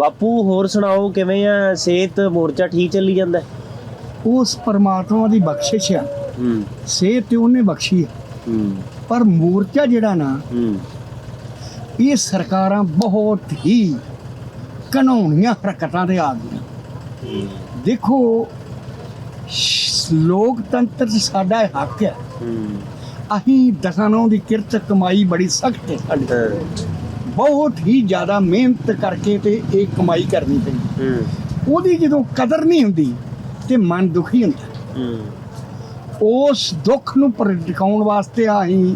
ਬਾਪੂ ਹੋਰ ਸੁਣਾਓ ਕਿਵੇਂ ਆ? ਸਿਹਤ ਮੋਰਚਾ ਠੀਕ ਚੱਲੀ ਜਾਂਦਾ? ਉਸ ਪਰਮਾਤਮਾ ਦੀ ਬਖਸ਼ਿਸ਼ ਆ। ਹੂੰ। ਸਿਹਤ ਤੇ ਉਹਨੇ ਬਖਸ਼ੀ ਆ। ਹੂੰ। ਪਰ ਮੋਰਚਾ ਜਿਹੜਾ ਨਾ ਹੂੰ। ਇਹ ਸਰਕਾਰਾਂ ਬਹੁਤ ਹੀ ਕਾਨੂੰਨੀਆਂ ਹਰਕਤਾਂ ਤੇ ਆ ਗਈਆਂ। ਦੇਖੋ ਲੋਕਤੰਤਰ ਸਾਡਾ ਹੱਕ ਹੈ ਹੂੰ। ਅਸੀਂ ਦਸਾਂ ਦੀ ਕਿਰਤ ਕਮਾਈ ਬੜੀ ਸਖਤ ਹੈ ਸਾਡੀ। ਬਹੁਤ ਹੀ ਜ਼ਿਆਦਾ ਮਿਹਨਤ ਕਰਕੇ ਤੇ ਇਹ ਕਮਾਈ ਕਰਨੀ ਪੈਂਦੀ ਹੂੰ। ਉਹਦੀ ਜਦੋਂ ਕਦਰ ਨਹੀਂ ਹੁੰਦੀ ਤੇ ਮਨ ਦੁਖੀ ਹੁੰਦਾ। ਹੂੰ। ਉਸ ਦੁੱਖ ਨੂੰ ਪ੍ਰਗਟਾਉਣ ਵਾਸਤੇ ਅਸੀਂ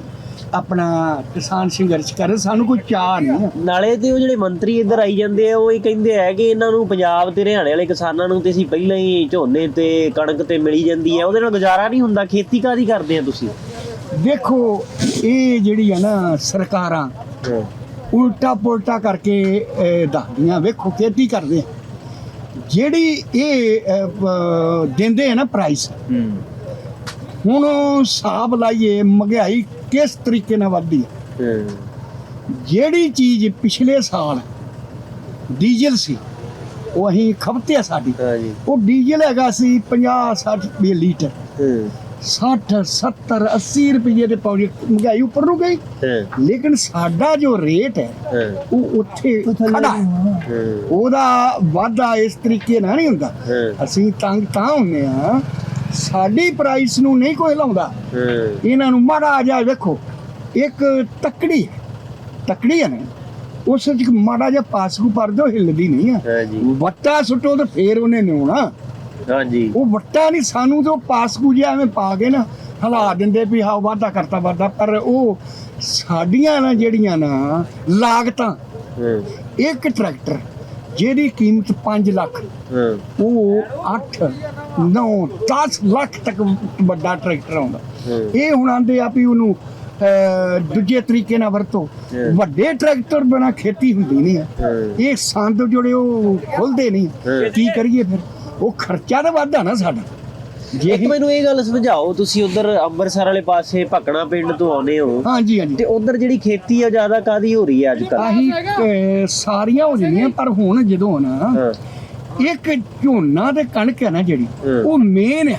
ਆਪਣਾ ਕਿਸਾਨ ਸੰਘਰਸ਼ ਕਰ ਸਾਨੂੰ ਕੋਈ ਚਾਹ ਨਹੀਂ ਹੈ। ਨਾਲੇ ਤੇ ਉਹ ਜਿਹੜੇ ਮੰਤਰੀ ਇੱਧਰ ਆਈ ਜਾਂਦੇ ਆ ਉਹ ਇਹ ਕਹਿੰਦੇ ਆ ਕਿ ਇਹਨਾਂ ਨੂੰ ਪੰਜਾਬ ਤੇ ਹਰਿਆਣੇ ਵਾਲੇ ਕਿਸਾਨਾਂ ਨੂੰ ਤੇ ਅਸੀਂ ਪਹਿਲਾਂ ਹੀ ਝੋਨੇ ਤੇ ਕਣਕ ਤੇ ਮਿਲੀ ਜਾਂਦੀ ਹੈ ਉਹਦੇ ਨਾਲ ਗੁਜ਼ਾਰਾ ਨਹੀਂ ਹੁੰਦਾ। ਖੇਤੀ ਕਾਦੀ ਕਰਦੇ ਆ ਤੁਸੀਂ? ਦੇਖੋ ਇਹ ਜਿਹੜੀ ਆ ਨਾ ਸਰਕਾਰਾਂ ਉਲਟਾ ਪੁਲਟਾ ਕਰਕੇ ਦੱਸਦੀਆਂ ਵੇਖੋ ਖੇਤੀ ਕਰਦੇ ਆ। ਜਿਹੜੀ ਇਹ ਦਿੰਦੇ ਆ ਨਾ ਪ੍ਰਾਈਸ ਹੁਣ ਹਿਸਾਬ ਲਾਈਏ ਮਹਿੰਗਾਈ ਕਿਸ ਤਰੀਕੇ ਨਾਲ ਵੱਧਦੀ ਹੈ ਜਿਹੜੀ ਚੀਜ਼ ਪਿਛਲੇ ਸਾਲ ਡੀਜ਼ਲ ਸੀ ਉਹ ਅਸੀਂ ਖਪਤੇ ਸਾਡੀ। ਉਹ ਡੀਜ਼ਲ ਹੈਗਾ ਸੀ 50 60 ਰੁਪਏ ਲੀਟਰ। 60 70 80 ਰੁਪਏ ਦੇ ਪੌੜੀ ਮਹਿੰਗਾਈ ਉੱਪਰ ਨੂੰ ਗਈ। ਲੇਕਿਨ ਸਾਡਾ ਜੋ ਰੇਟ ਹੈ ਉਹ ਉੱਥੇ ਖੜਾ ਉਹਦਾ ਵਾਧਾ ਇਸ ਤਰੀਕੇ ਨਾਲ ਨਹੀਂ ਹੁੰਦਾ। ਅਸੀਂ ਤੰਗ ਤਾਂ ਹੁੰਨੇ ਆ ਸਾਡੀ ਪ੍ਰਾਈਸ ਨੂੰ ਨਹੀਂ ਕੋਈ ਲਾਉਂਦਾ। ਇਹਨਾਂ ਨੂੰ ਮਾੜਾ ਆ ਜਾਏ ਵੇਖੋ ਇੱਕ ਤੱਕੜੀ ਤੱਕੜੀ ਹੈ ਨਾ। ਉਸ ਵਿੱਚ ਮਾੜਾ ਜਿਹਾ ਪਾਸਕੂ ਪਰ ਦੋ ਹਿੱਲਦੀ ਨਹੀਂ ਆ। ਵੱਟਾ ਸੁੱਟੋ ਤੇ ਫੇਰ ਉਹਨੇ ਨਿਉਣਾ। ਹਾਂਜੀ। ਉਹ ਵੱਟਾ ਨਹੀਂ ਸਾਨੂੰ ਤੇ ਉਹ ਪਾਸਕੂ ਜਿਹਾ ਐਵੇਂ ਪਾ ਕੇ ਨਾ ਹਲਾ ਦਿੰਦੇ ਵੀ ਹਾਂ ਵਾਧਾ ਕਰਤਾ ਵਾਧਾ। ਪਰ ਉਹ ਸਾਡੀਆਂ ਨਾ ਜਿਹੜੀਆਂ ਨਾ ਲਾਗਤਾਂ ਇੱਕ ਟਰੈਕਟਰ ਜਿਹਦੀ ਕੀਮਤ 5 ਲੱਖ ਉਹ 8 9 10 ਲੱਖ ਤੱਕ ਵੱਡਾ ਟਰੈਕਟਰ ਆਉਂਦਾ। ਇਹ ਹੁਣ ਆਂਦੇ ਆ ਵੀ ਉਹਨੂੰ ਦੂਜੇ ਤਰੀਕੇ ਨਾਲ ਵਰਤੋ। ਵੱਡੇ ਟਰੈਕਟਰ ਬਿਨਾ ਖੇਤੀ ਹੁੰਦੀ ਨਹੀਂ ਇਹ ਸੰਦ ਜਿਹੜੇ ਉਹ ਖੁੱਲਦੇ ਨਹੀਂ। ਕੀ ਕਰੀਏ ਫਿਰ? ਉਹ ਖਰਚਾ ਤਾਂ ਵੱਧਦਾ ਨਾ ਸਾਡਾ। ਜੇ ਇੱਕ ਮੈਨੂੰ ਇਹ ਗੱਲ ਸਮਝਾਓ ਤੁਸੀਂ ਉਧਰ ਅੰਮ੍ਰਿਤਸਰ ਵਾਲੇ ਪਾਸੇ ਭਕਣਾ ਪਿੰਡ ਤੋਂ ਆਉਨੇ ਹੋ। ਹਾਂਜੀ ਹਾਂਜੀ। ਤੇ ਉਧਰ ਜਿਹੜੀ ਖੇਤੀ ਆ ਜ਼ਿਆਦਾ ਕਾਦੀ ਹੋ ਰਹੀ ਹੈ ਅੱਜ ਕੱਲ ਸਾਰੀਆਂ ਹੋ ਜਾਂਦੀਆਂ ਪਰ ਹੁਣ ਜਦੋਂ ਨਾ ਇੱਕ ਝੋਨਾ ਤੇ ਕਣਕ ਹੈ ਨਾ ਜਿਹੜੀ। ਉਹ ਮੇਨ ਆ।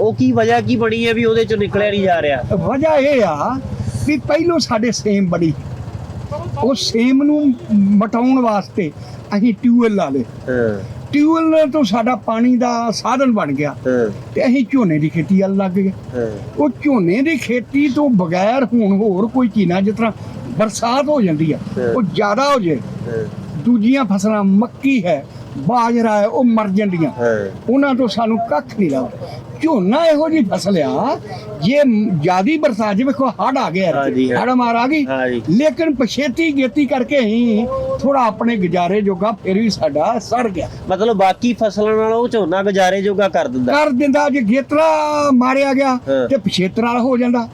ਉਹ ਕੀ ਵਜ੍ਹਾ ਕੀ ਬਣੀ ਹੈ ਵੀ ਉਹਦੇ ਚੋਂ ਨਿਕਲਿਆ ਨਹੀਂ ਜਾ ਰਿਹਾ? ਵਜ੍ਹਾ ਇਹ ਆ ਵੀ ਪਹਿਲੋਂ ਸਾਡੇ ਸੇਮ ਬੜੀ ਉਹ ਸੇਮ ਨੂੰ ਮਟਾਉਣ ਵਾਸਤੇ ਅਸੀਂ ਟਿਊਬਵੈਲ ਲਾ ਲਏ। ਹਾਂ ਟਿਊਬਵੈਲ ਤੋਂ ਸਾਡਾ ਪਾਣੀ ਦਾ ਸਾਧਨ ਬਣ ਗਿਆ। ਤੇ ਅਸੀਂ ਝੋਨੇ ਦੀ ਖੇਤੀ ਵੱਲ ਲੱਗ ਗਏ। ਉਹ ਝੋਨੇ ਦੀ ਖੇਤੀ ਤੋਂ ਬਗੈਰ ਹੁਣ ਹੋਰ ਕੋਈ ਚੀਜ਼ ਨਾ ਜਿਸ ਤਰ੍ਹਾਂ ਬਰਸਾਤ ਹੋ ਜਾਂਦੀ ਆ ਉਹ ਜ਼ਿਆਦਾ ਹੋ ਜੇ। ਦੂਜੀਆਂ ਫਸਲਾਂ ਮੱਕੀ ਹੈ ਬਾਜਰਾ ਹੈ ਉਹ ਮਰ ਜਾਂਦੀਆਂ। ਉਹਨਾਂ ਤੋਂ ਸਾਨੂੰ ਕੱਖ ਨਹੀਂ ਲੱਗਦਾ। ਝੋਨਾ ਇਹੋ ਜੀ ਫਸਲ ਆ ਜੇ ਜਿਆਦੀ ਬਰਸਾਤ ਜਿਵੇਂ ਕੋ ਹੜ ਆ ਗਿਆ। ਹੜ ਮਾਰ ਆ ਗਈ। ਲੇਕਿਨ ਪਛੇਤੀ ਗੇਤੀ ਕਰਕੇ ਹੀ ਥੋੜਾ ਆਪਣੇ ਗੁਜ਼ਾਰੇ ਜੋਗਾ ਫਿਰ ਵੀ ਸਾਡਾ ਸੜ ਗਿਆ। ਮਤਲਬ ਬਾਕੀ ਫਸਲਾਂ ਨਾਲੋਂ ਉਹ ਝੋਨਾ ਗੁਜ਼ਾਰੇ ਜੋਗਾ ਕਰ ਦਿੰਦਾ। ਕਰ ਦਿੰਦਾ ਜੇ ਗੇਤਰਾ ਮਾਰਿਆ ਗਿਆ। ਤੇ ਪਛੇਤਰਾ ਹੋ ਜਾਂਦਾ।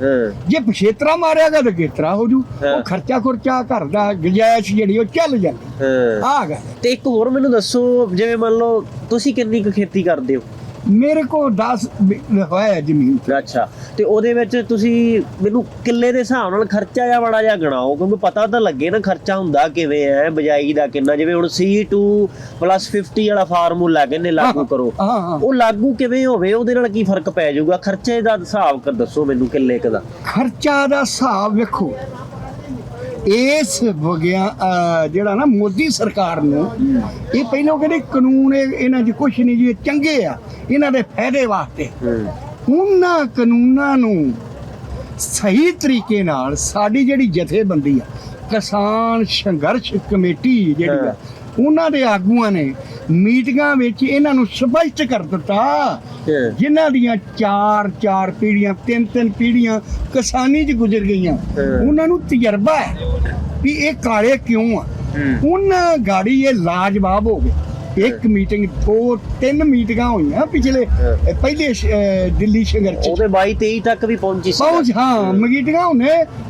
ਜੇ ਪਛੇਤਰਾ ਮਾਰਿਆ ਗਿਆ ਤੇ ਗੇਤਰਾ ਹੋ ਜੂ। ਉਹ ਖਰਚਾ ਖੁਰਚਾ ਘਰ ਦਾ ਗੁੰਜਾਇਸ਼ ਜਿਹੜੀ ਉਹ ਚੱਲ ਜਾਂਦੀ। ਆ ਗੱਲ। ਤੇ ਇੱਕ ਹੋਰ ਮੈਨੂੰ ਦੱਸੋ ਜਿਵੇਂ ਮੰਨ ਲਓ ਤੁਸੀਂ ਕਿੰਨੀ ਕੁ ਖੇਤੀ ਕਰਦੇ ਹੋ? ਮੇਰੇ ਕੋ 10 ਹੋਇਆ ਜ਼ਮੀਨ ਅੱਛਾ। ਤੇ ਉਹਦੇ ਵਿੱਚ ਤੁਸੀਂ ਮੈਨੂੰ ਕਿੱਲੇ ਦੇ ਹਿਸਾਬ ਨਾਲ ਖਰਚਾ ਜਾਂ ਬੜਾ ਜਿਹਾ ਗਣਾਓ ਕਿਉਂਕਿ ਪਤਾ ਤਾਂ ਲੱਗੇ ਨਾ ਖਰਚਾ ਹੁੰਦਾ ਕਿਵੇਂ ਹੈ ਬਜਾਈ ਦਾ ਕਿੰਨਾ ਜਿਵੇਂ ਹੁਣ C2 50 ਵਾਲਾ ਫਾਰਮੂਲਾ ਕਹਿੰਦੇ ਲਾਗੂ ਕਰੋ। ਹਾਂ ਹਾਂ। ਉਹ ਲਾਗੂ ਕਿਵੇਂ ਹੋਵੇ ਉਹਦੇ ਨਾਲ ਕੀ ਫ਼ਰਕ ਪੈ ਜਾਊਗਾ? ਖਰਚੇ ਦਾ ਹਿਸਾਬ ਕਰ ਦੱਸੋ ਮੈਨੂੰ ਕਿੱਲੇ ਕ ਦਾ। ਖਰਚਾ ਦਾ ਹਿਸਾਬ ਵੇਖੋ। ਇਸ ਵਗਿਆ ਜਿਹੜਾ ਨਾ ਮੋਦੀ ਸਰਕਾਰ ਨੂੰ, ਇਹ ਪਹਿਲਾਂ ਕਹਿੰਦੇ ਕਾਨੂੰਨ ਇਹਨਾਂ 'ਚ ਕੁਝ ਨਹੀਂ ਜੀ ਚੰਗੇ ਆ, ਇਹਨਾਂ ਦੇ ਫਾਇਦੇ ਵਾਸਤੇ। ਉਹਨਾਂ ਕਾਨੂੰਨਾਂ ਨੂੰ ਸਹੀ ਤਰੀਕੇ ਨਾਲ ਸਾਡੀ ਜਿਹੜੀ ਜਥੇਬੰਦੀ ਆ, ਕਿਸਾਨ ਸੰਘਰਸ਼ ਕਮੇਟੀ ਜਿਹੜੀ ਆ ਉਹਨਾਂ ਦੇ ਆਗੂਆਂ ਨੇ ਮੀਟਿੰਗਾਂ ਵਿੱਚ ਇਹਨਾਂ ਨੂੰ ਸਪਸ਼ਟ ਕਰ ਦਿੱਤਾ। ਜਿਨ੍ਹਾਂ ਦੀਆਂ ਚਾਰ ਚਾਰ ਪੀੜ੍ਹੀਆਂ ਤਿੰਨ ਤਿੰਨ ਪੀੜ੍ਹੀਆਂ ਕਿਸਾਨੀ 'ਚ ਗੁਜ਼ਰ ਗਈਆਂ। ਉਹਨਾਂ ਨੂੰ ਤਜਰਬਾ ਹੈ ਵੀ ਇਹ ਕਾਲੇ ਕਿਉਂ ਆ? ਉਹਨਾਂ ਗਾੜੀ ਇਹ ਲਾਜਵਾਬ ਹੋ ਗਏ। ਇੱਕ ਮੀਟਿੰਗ ਦੋ ਤਿੰਨ ਮੀਟਿੰਗਾਂ ਹੋਈਆਂ ਪਿਛਲੇ। ਅਹ, ਪਹਿਲੇ ਸ਼- ਅਹ, ਦਿੱਲੀ ਸੰਘਰਸ਼ 'ਚ। ਉਹਦੇ 22 23 ਤੱਕ ਵੀ ਪਹੁੰਚੀ ਸੀ। ਪਹੁੰਚ ਹਾਂ ਮੀਟਿੰਗਾਂ ਹੋਣੇ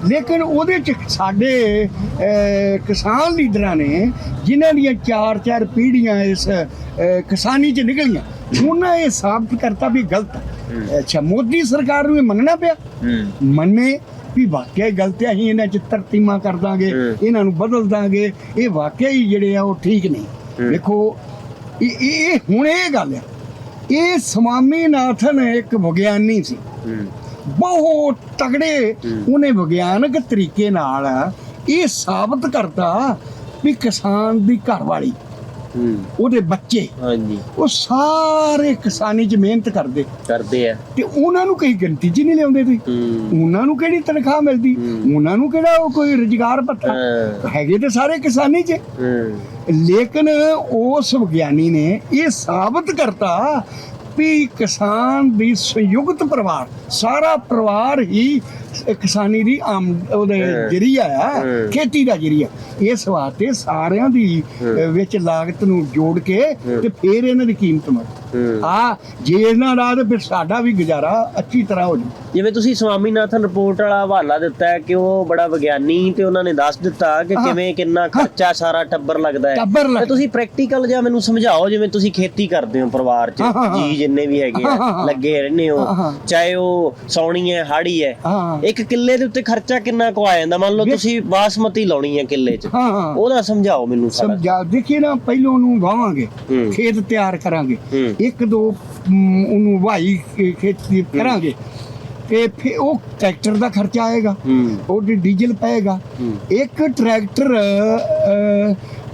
ਲੇਕਿਨ ਉਹਦੇ ਚ ਸਾਡੇ ਅਹ, ਕਿਸਾਨ ਲੀਡਰਾਂ ਨੇ ਜਿਨ੍ਹਾਂ ਦੀਆਂ ਚਾਰ ਚਾਰ ਪੀੜ੍ਹੀਆਂ ਇਸ ਅਹ, ਕਿਸਾਨੀ ਚ ਨਿਕਲੀਆਂ ਉਹਨਾਂ ਇਹ ਸਾਬਤ ਕਰਤਾ ਵੀ ਗਲਤ ਹੈ। ਅੱਛਾ ਮੋਦੀ ਸਰਕਾਰ ਨੂੰ ਇਹ ਮੰਨਣਾ ਪਿਆ? ਹੂੰ। ਮੰਨੇ ਵੀ ਵਾਕਿਆ ਹੀ ਗਲਤ ਹੈ ਅਸੀਂ ਇਹਨਾਂ ਚ ਤਰਤੀਮਾਂ ਕਰ ਦਾਂਗੇ ਹੂੰ। ਇਹਨਾਂ ਨੂੰ ਬਦਲ ਦਾਂਗੇ ਇਹ ਵਾਕਿਆ ਹੀ ਜਿਹੜੇ ਆ ਉਹ ਠੀਕ ਨਹੀਂ ਦੇਖੋ ਇਹ ਇਹ ਹੁਣ ਇਹ ਗੱਲ ਆ। ਇਹ ਸਵਾਮੀਨਾਥਨ ਇੱਕ ਵਿਗਿਆਨੀ ਸੀ। ਬਹੁਤ ਤਗੜੇ ਉਹਨੇ ਵਿਗਿਆਨਕ ਤਰੀਕੇ ਨਾਲ ਇਹ ਸਾਬਤ ਕਰਤਾ ਵੀ ਕਿਸਾਨ ਦੀ ਘਰ ਵਾਲੀ ਹੂੰ ਉਹਦੇ ਬੱਚੇ ਹਾਂਜੀ। ਉਹ ਸਾਰੇ ਕਿਸਾਨੀ 'ਚ ਮਿਹਨਤ ਕਰਦੇ। ਕਰਦੇ ਆ। ਤੇ ਉਹਨਾਂ ਨੂੰ ਕਈ ਗਿਣਤੀ 'ਚ ਨਹੀਂ ਲਿਆਉਂਦੇ ਸੀ ਹੂੰ। ਉਹਨਾਂ ਨੂੰ ਕਿਹੜੀ ਤਨਖਾਹ ਮਿਲਦੀ। ਉਹਨਾਂ ਨੂੰ ਕਿਹੜਾ ਉਹ ਕੋਈ ਰੁਜ਼ਗਾਰ ਹਾਂ। ਹੈਗੇ ਤੇ ਸਾਰੇ ਕਿਸਾਨੀ 'ਚ। ਲੇਕਿਨ ਉਸ ਵਿਗਿਆਨੀ ਨੇ ਇਹ ਸਾਬਤ ਕਰਤਾ ਵੀ ਕਿਸਾਨ ਦੀ ਸੰਯੁਕਤ ਪਰਿਵਾਰ ਸਾਰਾ ਪਰਿਵਾਰ ਹੀ ਕਿਸਾਨੀ ਦੀ ਆਮ ਉਹਦੇ। ਜਰੀਆ ਆ। ਖੇਤੀ ਦਾ ਜਰੀਆ ਇਸ ਵਾਸਤੇ ਸਾਰਿਆਂ ਦੀ ਵਿੱਚ ਲਾਗਤ ਨੂੰ ਜੋੜ ਕੇ। ਤੇ ਫਿਰ ਇਹਨਾਂ ਦੀ ਕੀਮਤ ਹੂੰ ਆ ਜੇ ਇਹਨਾਂ ਦਾ ਤੇ ਫਿਰ ਸਾਡਾ ਵੀ ਗੁਜ਼ਾਰਾ ਅੱਛੀ ਤਰ੍ਹਾਂ ਹੋ ਜੂ ਜਿਵੇਂ ਤੁਸੀਂ ਸਵਾਮੀਨਾਥਨ ਰਿਪੋਰਟ ਵਾਲਾ ਹਵਾਲਾ ਦਿੱਤਾ ਹੈ ਕਿ ਉਹ ਬੜਾ ਵਿਗਿਆਨੀ ਤੇ ਉਹਨਾਂ ਨੇ ਦੱਸ ਦਿੱਤਾ ਕਿ। ਕਿਵੇਂ ਕਿੰਨਾ ਖਰਚਾ ਸਾਰਾ ਟੱਬਰ ਲੱਗਦਾ ਹੈ ਤੇ ਤੁਸੀਂ ਪ੍ਰੈਕਟੀਕਲ ਜਿਹਾ ਮੈਨੂੰ ਸਮਝਾਓ ਜਿਵੇਂ ਤੁਸੀਂ ਖੇਤੀ ਕਰਦੇ ਹੋ ਪਰਿਵਾਰ 'ਚ। ਜੀ ਜਿੰਨੇ ਵੀ ਹੈਗੇ। ਲੱਗੇ ਰਹਿੰਦੇ ਹਾਂ। ਚਾਹੇ ਉਹ ਸੌਣੀ ਹੈ ਹਾੜੀ ਹਾਂ ਇੱਕ ਕਿੱਲੇ ਦੇ ਉੱਤੇ ਖਰਚਾ ਕਿੰਨਾ ਕੁ ਆ ਜਾਂਦਾ? ਮੰਨ ਲਓ ਤੁਸੀਂ ਬਾਸਮਤੀ ਲਾਉਣੀ ਹੈ ਕਿੱਲੇ 'ਚ। ਹਾਂ ਹਾਂ। ਉਹਦਾ ਸਮਝਾਓ ਮੈਨੂੰ ਸਾਰਾ। ਸਮਝਾ ਦੇਖੀਏ ਨਾ ਪਹਿਲੋਂ ਉਹਨੂੰ ਵਾਵਾਂਗੇ। ਹੂੰ। ਖੇਤ ਤਿਆਰ ਕਰਾਂਗੇ। ਹੂੰ। ਇੱਕ ਦੋ ਮ, ਉਹਨੂੰ ਵਾਈ ਕੇ ਖੇਤੀ ਕਰਾਂਗੇ। ਤੇ ਫਿਰ ਉਹ ਟਰੈਕਟਰ ਦਾ ਖਰਚਾ ਆਏਗਾ। ਹੂੰ। ਉਹਦੇ ਡੀਜ਼ਲ ਪਏਗਾ। ਇੱਕ ਟਰੈਕਟਰ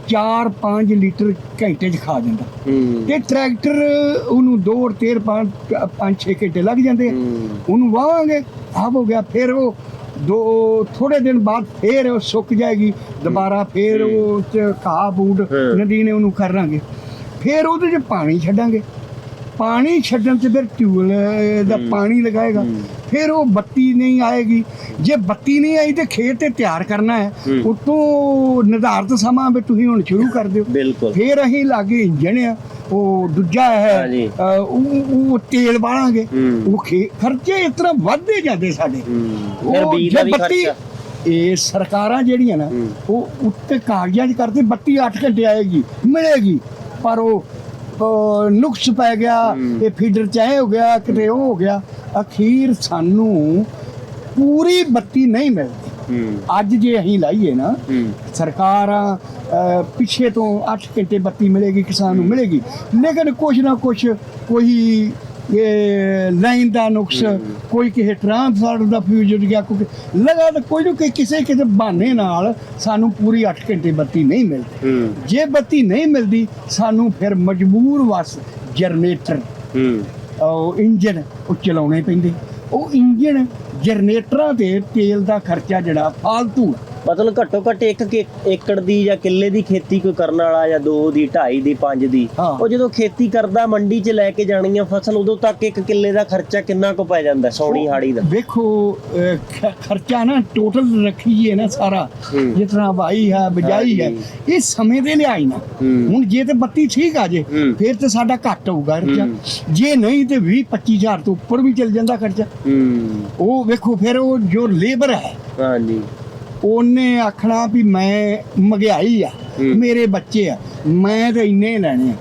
4-5 ਲੀਟਰ ਘੰਟੇ 'ਚ ਖਾ ਜਾਂਦਾ। ਤੇ ਟਰੈਕਟਰ ਉਹਨੂੰ ਦੋ ਔਰ ਤੇਰ 5-6 ਘੰਟੇ ਲੱਗ ਜਾਂਦੇ। ਉਹਨੂੰ ਵਾਵਾਂਗੇ ਆਪ ਹੋ ਗਿਆ ਫਿਰ ਉਹ ਦੋ ਥੋੜੇ ਦਿਨ ਬਾਅਦ ਫਿਰ ਉਹ ਸੁੱਕ ਜਾਏਗੀ। ਦੁਬਾਰਾ ਫਿਰ ਉਹ ਚ ਘਾਹ ਬੂਟ। ਨਦੀ ਨੇ ਉਹਨੂੰ ਕਰਾਂਗੇ ਫਿਰ ਉਹਦੇ 'ਚ ਪਾਣੀ ਛੱਡਾਂਗੇ। ਪਾਣੀ ਛੱਡਣ ਤੇ ਫਿਰ ਟਿਊਲ ਦਾ ਪਾਣੀ ਲਗਾਏਗਾ। ਫਿਰ ਉਹ ਬੱਤੀ ਨਹੀਂ ਆਏਗੀ। ਜੇ ਬੱਤੀ ਨਹੀਂ ਆਈ ਤੇ ਖੇਤ ਤੇ ਤਿਆਰ ਕਰਨਾ ਹੈ। ਉਤੋਂ ਨਿਰਧਾਰਤ ਸਮਾਂ ਵੀ ਤੁਸੀਂ ਹੁਣ ਸ਼ੁਰੂ ਕਰ ਦਿਓ। ਫਿਰ ਅਸੀਂ ਲਾਗੇ ਇੰਜਣ ਆ ਉਹ ਦੂਜਾ ਹੈ ਉਹ ਤੇਲ ਬਾਲਾਂਗੇ। ਉਹ ਖੇ- ਖਰਚੇ ਇਸ ਤਰ੍ਹਾਂ ਵੱਧਦੇ ਜਾਂਦੇ ਸਾਡੇ। ਫਿਰ ਬੱਤੀ- ਇਹ ਸਰਕਾਰਾਂ ਜਿਹੜੀਆਂ ਨਾ। ਉਹ ਉੱਤੇ ਕਾਗਜ਼ਾਂ 'ਚ ਕਰਦੇ ਬੱਤੀ 8 ਘੰਟੇ ਆਏਗੀ ਮਿਲੇਗੀ। ਪਰ ਉਹ ਨੁਕਸ ਪੈ ਗਿਆ। ਇਹ ਫੀਡਰ ਚਾਹੇ ਹੋ ਗਿਆ ਕਿਤੇ ਉਹ ਹੋ ਗਿਆ ਅਖੀਰ ਸਾਨੂੰ ਪੂਰੀ ਬੱਤੀ ਨਹੀਂ ਮਿਲਦੀ। ਅੱਜ ਜੇ ਅਸੀਂ ਲਾਈਏ ਨਾ ਸਰਕਾਰਾਂ ਪਿੱਛੇ ਤੋਂ 8 ਘੰਟੇ ਬੱਤੀ ਮਿਲੇਗੀ ਕਿਸਾਨ ਨੂੰ ਮਿਲੇਗੀ। ਲੇਕਿਨ ਕੁਛ ਨਾ ਕੁਛ ਕੋਈ ਲਾਈਨ ਦਾ ਨੁਕਸ ਕੋਈ ਕਿਸੇ ਟ੍ਰਾਂਸਫਾਰਮਰ ਦਾ ਫਿਊਜ਼ ਉੱਡ ਗਿਆ ਕੋਈ ਲਗਾ ਤਾਂ ਕੋਈ ਨਾ ਕੋਈ ਕਿਸੇ ਕਿਸੇ ਬਹਾਨੇ ਨਾਲ ਸਾਨੂੰ ਪੂਰੀ 8 ਘੰਟੇ ਬੱਤੀ ਨਹੀਂ ਮਿਲਦੀ। ਜੇ ਬੱਤੀ ਨਹੀਂ ਮਿਲਦੀ ਸਾਨੂੰ ਫਿਰ ਮਜਬੂਰ ਵਸ ਜਨਰੇਟਰ ਉਹ ਇੰਜਨ ਉਹ ਚਲਾਉਣੇ ਪੈਂਦੇ। ਉਹ ਇੰਜਨ ਜਨਰੇਟਰਾਂ ਤੇ ਤੇਲ ਦਾ ਖਰਚਾ ਜਿਹੜਾ ਫਾਲਤੂ ਹੈ। ਮਤਲਬ ਘੱਟੋ ਘੱਟ ਇੱਕ ਕਿ- ਏਕੜ ਦੀ ਜਾਂ ਕਿੱਲੇ ਦੀ ਖੇਤੀ ਕੋਈ ਕਰਨ ਵਾਲਾ ਜਾਂ 2 ਦੀ 2.5 ਦੀ 5 ਦੀ ਹਾਂ। ਉਹ ਜਦੋਂ ਖੇਤੀ ਕਰਦਾ ਮੰਡੀ 'ਚ ਲੈ ਕੇ ਜਾਣੀ ਆ ਫਸਲ ਉਦੋਂ ਤੱਕ ਇੱਕ ਕਿੱਲੇ ਦਾ ਖਰਚਾ ਕਿੰਨਾ ਕੁ ਪੈ ਜਾਂਦਾ ਸੌਣੀ ਹਾੜੀ ਦਾ ਵੇਖੋ ਟੋਟਲ ਰੱਖੀਏ ਨਾ ਸਾਰਾ ਹੂੰ। ਜਿਸ ਤਰ੍ਹਾਂ ਵਾਈ ਹੈ ਬਜਾਈ ਹੈ ਇਹ ਸਮੇਂ ਦੇ ਲਿਆਈ ਨਾ ਹੂੰ। ਹੁਣ ਜੇ ਤੇ ਬੱਤੀ ਠੀਕ ਆ ਜੇ ਹੂੰ। ਫਿਰ ਤੇ ਸਾਡਾ ਘੱਟ ਹੋਊਗਾ ਖਰਚਾ। ਜੇ ਨਹੀਂ ਤੇ 20 25000 ਤੋਂ ਉੱਪਰ ਵੀ ਚੱਲ ਜਾਂਦਾ ਖਰਚਾ ਹੂੰ ਉਹ ਵੇਖੋ ਫਿਰ ਉਹ ਜੋ ਲੇਬਰ ਹੈ ਹਾਂਜੀ ਉਹਨੇ ਆਖਣਾ ਵੀ ਮੈਂ ਮਹਿੰਗਾਈ ਆ। ਮੇਰੇ ਬੱਚੇ ਆ ਮੈਂ ਤੇ ਇੰਨੇ ਲੈਣੇ ਆ।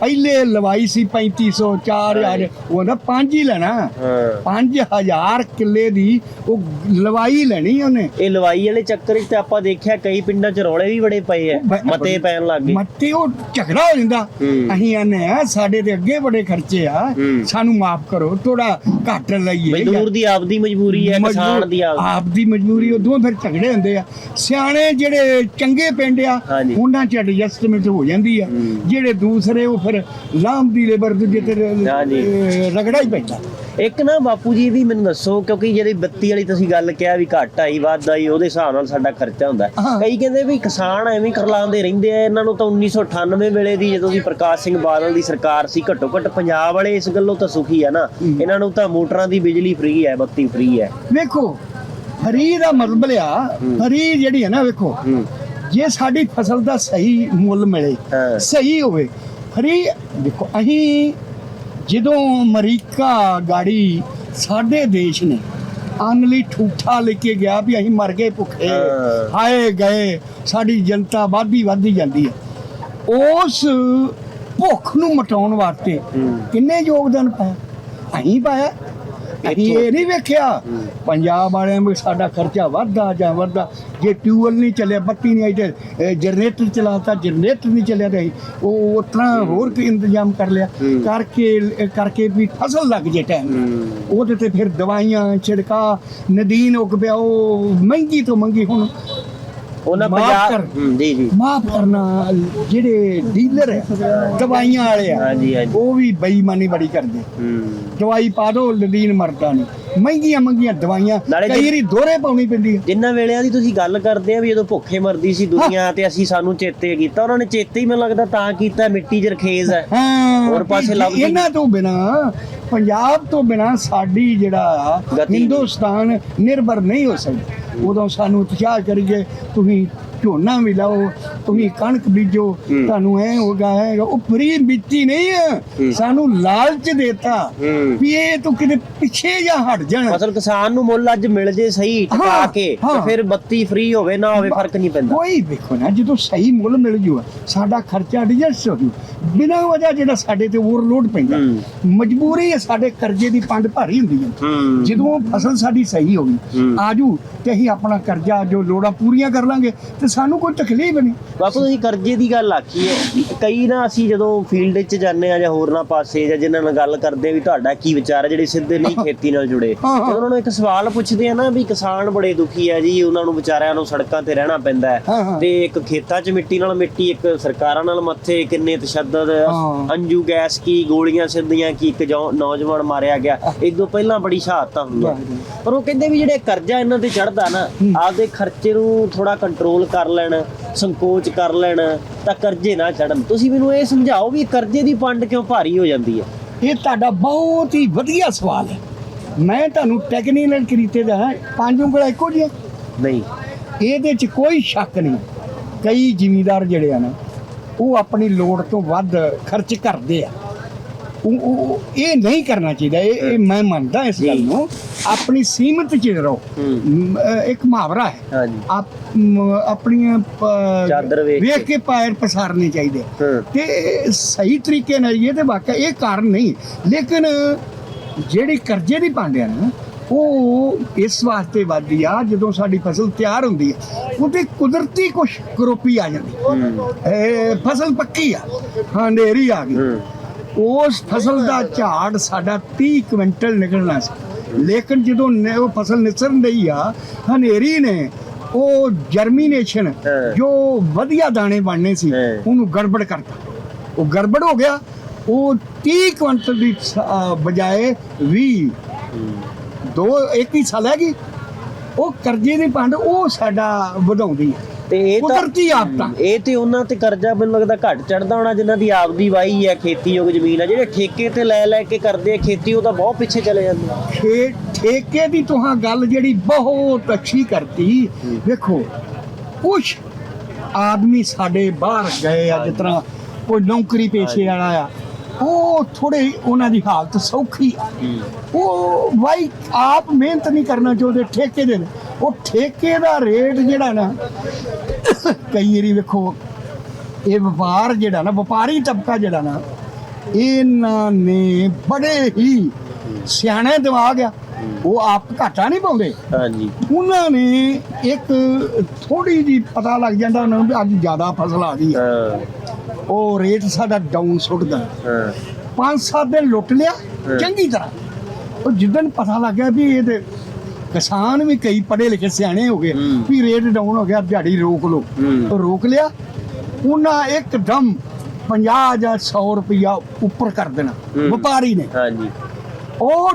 ਪਹਿਲੇ ਲਵਾਈ ਸੀ 3500 4000 ਉਹਦਾ ਪੰਜ ਹੀ ਲੈਣਾ। ਹਾਂ। 5000 ਕਿੱਲੇ ਦੀ ਉਹ ਲਵਾਈ ਲੈਣੀ ਉਹਨੇ। ਇਹ ਲਵਾਈ ਵਾਲੇ ਚੱਕਰ 'ਚ ਤੇ ਆਪਾਂ ਦੇਖਿਆ ਕਈ ਪਿੰਡਾਂ 'ਚ ਰੌਲੇ ਵੀ ਬੜੇ ਪਏ ਆ ਉਹ ਮਤੇ ਪੈਣ ਲੱਗ ਗਏ। ਮੱਤੇ ਉਹ ਝਗੜਾ ਹੋ ਜਾਂਦਾ। ਅਸੀਂ ਆਨੇ ਆ ਸਾਡੇ ਤੇ ਅੱਗੇ ਬੜੇ ਖਰਚੇ ਆ। ਸਾਨੂੰ ਮਾਫ ਕਰੋ ਥੋੜਾ ਘੱਟ ਲਈਏ ਮਜ਼ਦੂਰ ਦੀ ਆਪਦੀ ਮਜਬੂਰੀ ਹੈ ਕਿਸਾਨ ਦੀ ਆਪਦੀ। ਆਪ ਦੀ ਮਜਬੂਰੀ ਉਦੋਂ ਫਿਰ ਝਗੜੇ ਹੁੰਦੇ ਆ। ਸਿਆਣੇ ਜਿਹੜੇ ਚੰਗੇ ਪਿੰਡ ਆ ਹਾਂਜੀ। ਉਹਨਾਂ ਚ ਐਡਜਸਟਮੈਂਟ ਹੋ ਜਾਂਦੀ ਆ। ਜਿਹੜੇ ਦੂਸਰੇ ਉਹ ਫਿਰ ਲਾਮ ਦੀ ਲੇਬਰ ਦੂਜੇ ਤੇ ਰਗੜਾ ਹੀ ਪੈਂਦਾ ਇੱਕ ਨਾ ਬਾਪੂ ਜੀ ਵੀ ਮੈਨੂੰ ਦੱਸੋ ਕਿਉਂਕਿ ਜਿਹੜੀ ਬੱਤੀ ਵਾਲੀ ਤੁਸੀਂ ਗੱਲ ਕਿਹਾ ਵੀ ਘੱਟ ਆਈ ਵੱਧ ਆਈ ਉਹਦੇ ਹਿਸਾਬ ਨਾਲ ਸਾਡਾ ਖਰਚਾ ਹੁੰਦਾ। ਕਈ ਕਹਿੰਦੇ ਵੀ ਕਿਸਾਨ ਐਵੇਂ ਕਰਲਾਉਂਦੇ ਰਹਿੰਦੇ ਆ ਇਹਨਾਂ ਨੂੰ ਤਾਂ 1998 ਵੇਲੇ ਦੀ ਜਦੋਂ ਦੀ ਪ੍ਰਕਾਸ਼ ਸਿੰਘ ਬਾਦਲ ਦੀ ਸਰਕਾਰ ਸੀ ਘੱਟੋ ਘੱਟ ਪੰਜਾਬ ਵਾਲੇ ਇਸ ਗੱਲੋਂ ਤਾਂ ਸੁਖੀ ਆ ਨਾ। ਇਹਨਾਂ ਨੂੰ ਤਾਂ ਮੋਟਰਾਂ ਦੀ ਬਿਜਲੀ ਫ੍ਰੀ ਹੈ ਬੱਤੀ ਫ੍ਰੀ ਹੈ ਵੇਖੋ ਫਰੀ ਦਾ ਮਤਲਬ ਆ। ਫਰੀ ਜਿਹੜੀ ਹੈ ਨਾ ਵੇਖੋ ਜੇ ਸਾਡੀ ਫਸਲ ਦਾ ਸਹੀ ਮੁੱਲ ਮਿਲੇ। ਸਹੀ ਹੋਵੇ ਫਰੀ ਦੇਖੋ ਅਸੀਂ ਜਦੋਂ ਅਮਰੀਕਾ ਗਾੜੀ ਸਾਡੇ ਦੇਸ਼ ਨੇ ਅੰਨ ਲਈ ਠੂਠਾ ਲੈ ਕੇ ਗਿਆ ਵੀ ਅਸੀਂ ਮਰ ਗਏ ਭੁੱਖੇ। ਹਾਏ ਗਏ ਸਾਡੀ ਜਨਤਾ ਵੱਧਦੀ ਵੱਧਦੀ ਜਾਂਦੀ ਹੈ ਉਸ ਭੁੱਖ ਨੂੰ ਮਟਾਉਣ ਵਾਸਤੇ। ਕਿੰਨੇ ਯੋਗਦਾਨ ਪਾਇਆ ਅਸੀਂ ਪਾਇਆ ਅਸੀਂ ਇਹ ਨਹੀਂ ਵੇਖਿਆ। ਪੰਜਾਬ ਵਾਲਿਆਂ ਵੀ ਸਾਡਾ ਖਰਚਾ ਵੱਧਦਾ ਜਾਂ ਵੱਧਦਾ। ਜੇ ਟਿਊਬਲ ਨਹੀਂ ਚੱਲਿਆ ਬੱਤੀ ਨਹੀਂ ਆਈ ਤੇ ਜਨਰੇਟਰ ਚਲਾਤਾ ਜਨਰੇਟਰ ਨਹੀਂ ਚੱਲਿਆ ਤੇ ਉਹ ਤਰ੍ਹਾਂ ਹੋਰ ਕੋਈ ਇੰਤਜ਼ਾਮ ਕਰ ਲਿਆ। ਕਰਕੇ ਕਰਕੇ ਵੀ ਫਸਲ ਲੱਗ ਜੇ ਟਾਈਮ ਉਹਦੇ ਤੇ ਫਿਰ ਦਵਾਈਆਂ ਛਿੜਕਾ ਨਦੀਨ ਉੱਗ ਪਿਆ ਉਹ ਮਹਿੰਗੀ ਤੋਂ ਮਹਿੰਗੀ ਹੁਣ ਉਹਨਾਂ ਮਾਫ਼ ਪੰਜਾਬ ਕਰ। ਹੂੰ, ਜੀ ਜੀ। ਮਾਫ ਕਰਨਾ ਜਿਹੜੇ ਡੀਲਰ ਆ ਦਵਾਈਆਂ ਵਾਲੇ ਆ ਹਾਂਜੀ, ਹਾਂਜੀ। ਉਹ ਵੀ ਬੇਈਮਾਨੀ ਬੜੀ ਕਰਦੇ। ਹੂੰ। ਦਵਾਈ ਪਾ ਦੋ ਲਦੀਨ ਮਰਦਾ ਨਹੀਂ। ਮਹਿੰਗੀਆਂ ਮਹਿੰਗੀਆਂ ਦਵਾਈਆਂ ਨਾਲੇ ਕਈ ਵਾਰੀ ਦੋਹਰੇ ਪਾਉਣੀ ਪੈਂਦੀ ਹੈ ਜਿੰਨਾ ਵੇਲਿਆਂ ਦੀ ਤੁਸੀਂ ਗੱਲ ਕਰਦੇ ਆ ਵੀ ਜਦੋਂ ਭੁੱਖੇ ਮਰਦੀ ਸੀ ਦੁਨੀਆ ਤੇ ਅਸੀਂ ਸਾਨੂੰ ਚੇਤੇ ਕੀਤਾ ਉਹਨਾਂ ਨੇ ਚੇਤੇ ਹੀ ਮੈਨੂੰ ਲੱਗਦਾ ਤਾਂ ਕੀਤਾ ਮਿੱਟੀ 'ਚ ਰਖੇਜ਼ ਹੈ। ਹਾਂ ਹੋਰ ਪਾਸੇ ਲੱਭਦੀ ਇਹਨਾਂ ਤੋਂ ਬਿਨਾ ਪੰਜਾਬ ਤੋਂ ਬਿਨਾ ਸਾਡੀ ਜਿਹੜਾ ਗਤੀ ਨਹੀਂ। ਹਿੰਦੁਸਤਾਨ ਨਿਰਭਰ ਨਹੀਂ ਹੋ ਸਕਦਾ। ਉਦੋਂ ਸਾਨੂੰ ਉਤਸ਼ਾਹ ਕਰੀਏ ਤੁਸੀਂ ਝੋਨਾ ਵੀ ਲਾਓ ਤੁਸੀਂ ਕਣਕ ਬੀਜੋ। ਤੁਹਾਨੂੰ ਐ ਹੋਗਾ ਹੈ ਉਹ ਫਰੀ ਬੀਤੀ ਨਹੀਂ ਹੂੰ। ਸਾਨੂੰ ਲਾਲਚ ਦੇਤਾ ਵੀ ਇਹ ਤੂੰ ਕਿਤੇ ਪਿੱਛੇ ਜਾਂ ਹਟ ਜਾਣ ਫਸਲ ਕਿਸਾਨ ਨੂੰ ਮੁੱਲ ਅੱਜ ਮਿਲ ਜੇ ਸਹੀ ਟਕਾ ਕੇ ਤੇ। ਫਿਰ ਬੱਤੀ ਫ੍ਰੀ ਹੋਵੇ ਨਾ ਹੋਵੇ ਫ਼ਰਕ ਨਹੀਂ ਪੈਂਦਾ ਕੋਈ ਵੇਖੋ ਨਾ ਜਦੋਂ ਸਹੀ ਮੁੱਲ ਮਿਲ ਜੂਗਾ ਸਾਡਾ ਖਰਚਾ ਐਡਜਸਟ ਹੋ ਜੂ ਬਿਨਾਂ ਵਜ੍ਹਾ ਜਿਹੜਾ ਸਾਡੇ ਤੇ ਓਵਰਲੋਡ ਪੈਂਦਾ। ਮਜਬੂਰੀ ਹੈ ਸਾਡੇ ਕਰਜ਼ੇ ਦੀ ਪੰਡ ਭਾਰੀ ਹੁੰਦੀ ਹੈ ਜਦੋਂ ਫਸਲ ਸਾਡੀ ਸਹੀ ਹੋ ਗਈ। ਆਜੂ ਤੇ ਅਸੀਂ ਆਪਣਾ ਕਰਜ਼ਾ ਜੋ ਲੋੜਾਂ ਪੂਰੀਆਂ ਕਰ ਲਾਂਗੇ ਤੇ ਸਾਨੂੰ ਕੋਈ ਤਕਲੀਫ ਨਹੀਂ। ਬਾਪੂ ਤੁਸੀਂ ਕਰਜ਼ੇ ਦੀ ਗੱਲ ਆਖੀ ਹੈ। ਕਈ ਨਾ ਅਸੀਂ ਜਦੋਂ ਫੀਲਡ 'ਚ ਜਾਂਦੇ ਆ ਜਾਂ ਹੋਰ ਨਾ ਪਾਸੇ ਜਾਂ ਜਿਨ੍ਹਾਂ ਨਾਲ ਗੱਲ ਕਰਦੇ ਵੀ ਤੁਹਾਡਾ ਕੀ ਵਿਚਾਰ ਹੈ ਜਿਹੜੇ ਸਿੱਧੇ ਨਹੀਂ ਖੇਤੀ ਨਾਲ ਜੁੜੇ। ਉਹਨਾਂ ਨੂੰ ਇੱਕ ਸਵਾਲ ਪੁੱਛਦੇ ਆ ਨਾ ਵੀ ਕਿਸਾਨ ਬੜੇ ਦੁਖੀ ਆ ਜੀ ਉਹਨਾਂ ਨੂੰ ਵਿਚਾਰਿਆਂ ਨੂੰ ਸੜਕਾਂ ਤੇ ਰਹਿਣਾ ਪੈਂਦਾ ਹਾਂ। ਤੇ ਇੱਕ ਖੇਤਾਂ 'ਚ ਮਿੱਟੀ ਨਾਲ ਮਿੱਟੀ ਇੱਕ ਸਰਕਾਰਾਂ ਨਾਲ ਮੱਥੇ ਕਿੰਨੇ ਤਸ਼ੱਦਦ। ਅੰਜੂ ਗੈਸ ਕੀ ਗੋਲੀਆਂ ਸਿੱਧੀਆਂ ਕੀ ਇੱਕ ਜੋ- ਨੌਜਵਾਨ ਮਾਰਿਆ ਗਿਆ। ਦੋ ਪਹਿਲਾਂ ਬੜੀ ਸ਼ਹਾਦਤਾਂ ਹੋਈਆਂ ਵਾਹਿਗੁਰੂ। ਪਰ ਉਹ ਕਹਿੰਦੇ ਵੀ ਜਿਹੜੇ ਕਰਜ਼ਾ ਇਹਨਾਂ ਤੇ ਚੜਦਾ ਨਾ ਆਪਦੇ ਖਰਚੇ ਨੂੰ ਥੋੜਾ ਕੰਟਰੋਲ ਕਰ ਲੈਣ ਸੰਕੋਚ ਕਰ ਲੈਣ ਤਾਂ ਕਰਜ਼ੇ ਨਾ ਚੜਨ ਤੁਸੀਂ ਮੈਨੂੰ ਇਹ ਸਮਝਾਓ ਵੀ ਕਰਜ਼ੇ ਦੀ ਪੰਡ ਕਿਉਂ ਭਾਰੀ ਹੋ ਜਾਂਦੀ ਹੈ? ਇਹ ਤੁਹਾਡਾ ਬਹੁਤ ਹੀ ਵਧੀਆ ਸਵਾਲ ਹੈ। ਮੈਂ ਤੁਹਾਨੂੰ ਟੈਕਨੀਕਲ ਕਰੀਤੇ ਦਾ ਹਾਂ, ਪੰਜ ਉਂਗਲਾਂ ਇੱਕੋ ਜਿਹੀਆਂ। ਨਹੀਂ। ਇਹਦੇ 'ਚ ਕੋਈ ਸ਼ੱਕ ਨਹੀਂ। ਕਈ ਜ਼ਿਮੀਂਦਾਰ ਜਿਹੜੇ ਆ ਨਾ ਉਹ ਆਪਣੀ ਲੋੜ ਤੋਂ ਵੱਧ ਖਰਚ ਕਰਦੇ ਆ। ਉਹ ਉਹ- ਇਹ ਨਹੀਂ ਕਰਨਾ ਚਾਹੀਦਾ। ਇਹ ਇਹ ਮੈਂ ਮੰਨਦਾ ਇਸ ਗੱਲ। ਨੂੰ। ਆਪਣੀ ਸੀਮਤ 'ਚ ਰਹੋ। ਹੂੰ। ਮ, ਅ, ਇੱਕ ਮੁਹਾਵਰਾ ਹੈ। ਹਾਂਜੀ। ਆਪ ਮ, ਆਪਣੀਆਂ ਪ- ਚਾਦਰ ਵੇਖ ਕੇ। ਕੇ ਪੈਰ ਪਸਾਰਨੇ ਚਾਹੀਦੇ। ਹਾਂ। ਤੇ ਸਹੀ ਤਰੀਕੇ ਨਾਲ ਇਹ ਤੇ ਵਾਕਿਆ ਇਹ ਕਾਰਨ ਨਹੀਂ। ਲੇਕਿਨ ਜਿਹੜੀ ਕਰਜ਼ੇ ਦੀ ਪਾਂਡਿਆ ਨਾ ਉਹ ਇਸ ਵਾਸਤੇ ਵੱਧਦੀ ਆ ਜਦੋਂ ਸਾਡੀ ਫਸਲ ਤਿਆਰ ਹੁੰਦੀ ਹੈ ਉਹਦੇ ਕੁਦਰਤੀ ਕੁਛ ਕਰੋਪੀ ਆ ਜਾਂਦੀ। ਹੂੰ। ਇਹ ਫਸਲ ਪੱਕੀ ਆ। ਹਨੇਰੀ ਆ ਗਈ। ਹੂੰ। ਉਸ ਫਸਲ ਦਾ ਝਾੜ ਸਾਡਾ 30 ਕੁਇੰਟਲ ਨਿਕਲਣਾ ਸੀ। ਲੇਕਿਨ ਜਦੋਂ ਉਹ ਫਸਲ ਨਿਸਰਨ ਰਹੀ ਆ ਹਨੇਰੀ ਨੇ ਉਹ ਜਰਮੀਨੇਸ਼ਨ। ਜੋ ਵਧੀਆ ਦਾਣੇ ਬਣਨੇ ਸੀ। ਉਹਨੂੰ ਗੜਬੜ ਕਰਤਾ। ਉਹ ਗੜਬੜ ਹੋ ਗਿਆ। ਉਹ 30 ਕੁਇੰਟਲ ਦੀ ਬਜਾਏ 20 ਦੋ ਇੱਕ ਹੀ ਸਾਲ ਹੈਗੀ ਉਹ ਕਰਜ਼ੇ ਦੀ ਪੰਡ ਉਹ ਸਾਡਾ ਵਧਾਉਂਦੀ ਹੈ ਤੇ ਇਹ ਤਾਂ ਕੁਦਰਤੀ ਆਫਤਾਂ ਇਹ ਤੇ ਉਹਨਾਂ ਤੇ ਕਰਜ਼ਾ ਮੈਨੂੰ ਲੱਗਦਾ ਘੱਟ ਚੜਦਾ ਹੋਣਾ ਜਿਨ੍ਹਾਂ ਦੀ ਆਪਦੀ ਵਾਹੀ ਹੈ ਖੇਤੀਯੋਗ ਜ਼ਮੀਨ ਹੈ ਜਿਹੜੇ ਠੇਕੇ ਤੇ ਲੈ ਲੈ ਕੇ ਕਰਦੇ ਆ ਖੇਤੀ ਉਹ ਤਾਂ ਬਹੁਤ ਪਿੱਛੇ ਚਲੇ ਜਾਂਦੇ ਆ। ਠੇਕੇ ਦੀ ਤੁਹਾਂ ਗੱਲ ਜਿਹੜੀ ਬਹੁਤ ਅੱਛੀ ਕਰਤੀ। ਵੇਖੋ ਕੁਛ ਆਦਮੀ ਸਾਡੇ ਬਾਹਰ ਗਏ ਆ ਜਿਸ ਤਰ੍ਹਾਂ ਕੋਈ ਨੌਕਰੀ ਪੇਸ਼ੇ ਵਾਲਾ ਆ ਉਹ ਥੋੜੇ ਉਹਨਾਂ ਦੀ ਹਾਲਤ ਸੌਖੀ ਆ। ਉਹ ਬਾਈ ਆਪ ਮਿਹਨਤ ਨਹੀਂ ਕਰਨਾ ਚਾਹੁੰਦੇ ਠੇਕੇ ਦੇ ਨੇ। ਉਹ ਠੇਕੇ ਦਾ ਰੇਟ ਜਿਹੜਾ ਨਾ ਕਈ ਵਾਰੀ ਵੇਖੋ ਇਹ ਵਪਾਰ ਜਿਹੜਾ ਨਾ ਵਪਾਰੀ ਤਬਕਾ ਜਿਹੜਾ ਨਾ ਇਹਨਾਂ ਨੇ ਬੜੇ ਹੀ ਸਿਆਣੇ ਦਿਮਾਗ ਆ। ਉਹ ਆਪ ਘਾਟਾ ਨਹੀਂ ਪਾਉਂਦੇ। ਹਾਂਜੀ। ਉਹਨਾਂ ਨੇ ਇੱਕ ਥੋੜੀ ਜੀ ਪਤਾ ਲੱਗ ਜਾਂਦਾ ਉਹਨਾਂ ਨੂੰ ਅੱਜ ਜ਼ਿਆਦਾ ਫਸਲ ਆ ਗਈ ਹਾਂ। ਉਹ ਰੇਟ ਸਾਡਾ ਡਾਊਨ ਸੁੱਟਦਾ। ਹਾਂ। ਪੰਜ ਸੱਤ ਦਿਨ ਲੁੱਟ ਲਿਆ। ਚੰਗੀ ਤਰ੍ਹਾਂ। ਉਹ ਜਿੱਦਣ ਪਤਾ ਲੱਗਿਆ ਵੀ ਇਹ ਤੇ ਕਿਸਾਨ ਵੀ ਕਈ ਪੜ੍ਹੇ ਲਿਖੇ ਸਿਆਣੇ ਹੋ ਗਏ। ਵੀ ਰੇਟ ਡਾਊਨ ਹੋ ਗਿਆ ਦਿਹਾੜੀ ਰੋਕ। ਉਹ ਰੋਕ ਲਿਆ ਉਹਨਾਂ ਇੱਕਦਮ 50 ਜਾਂ 100 ਰੁਪਇਆ ਉੱਪਰ ਕਰ ਦੇਣਾ। ਵਪਾਰੀ ਨੇ। ਹਾਂਜੀ। ਉਹ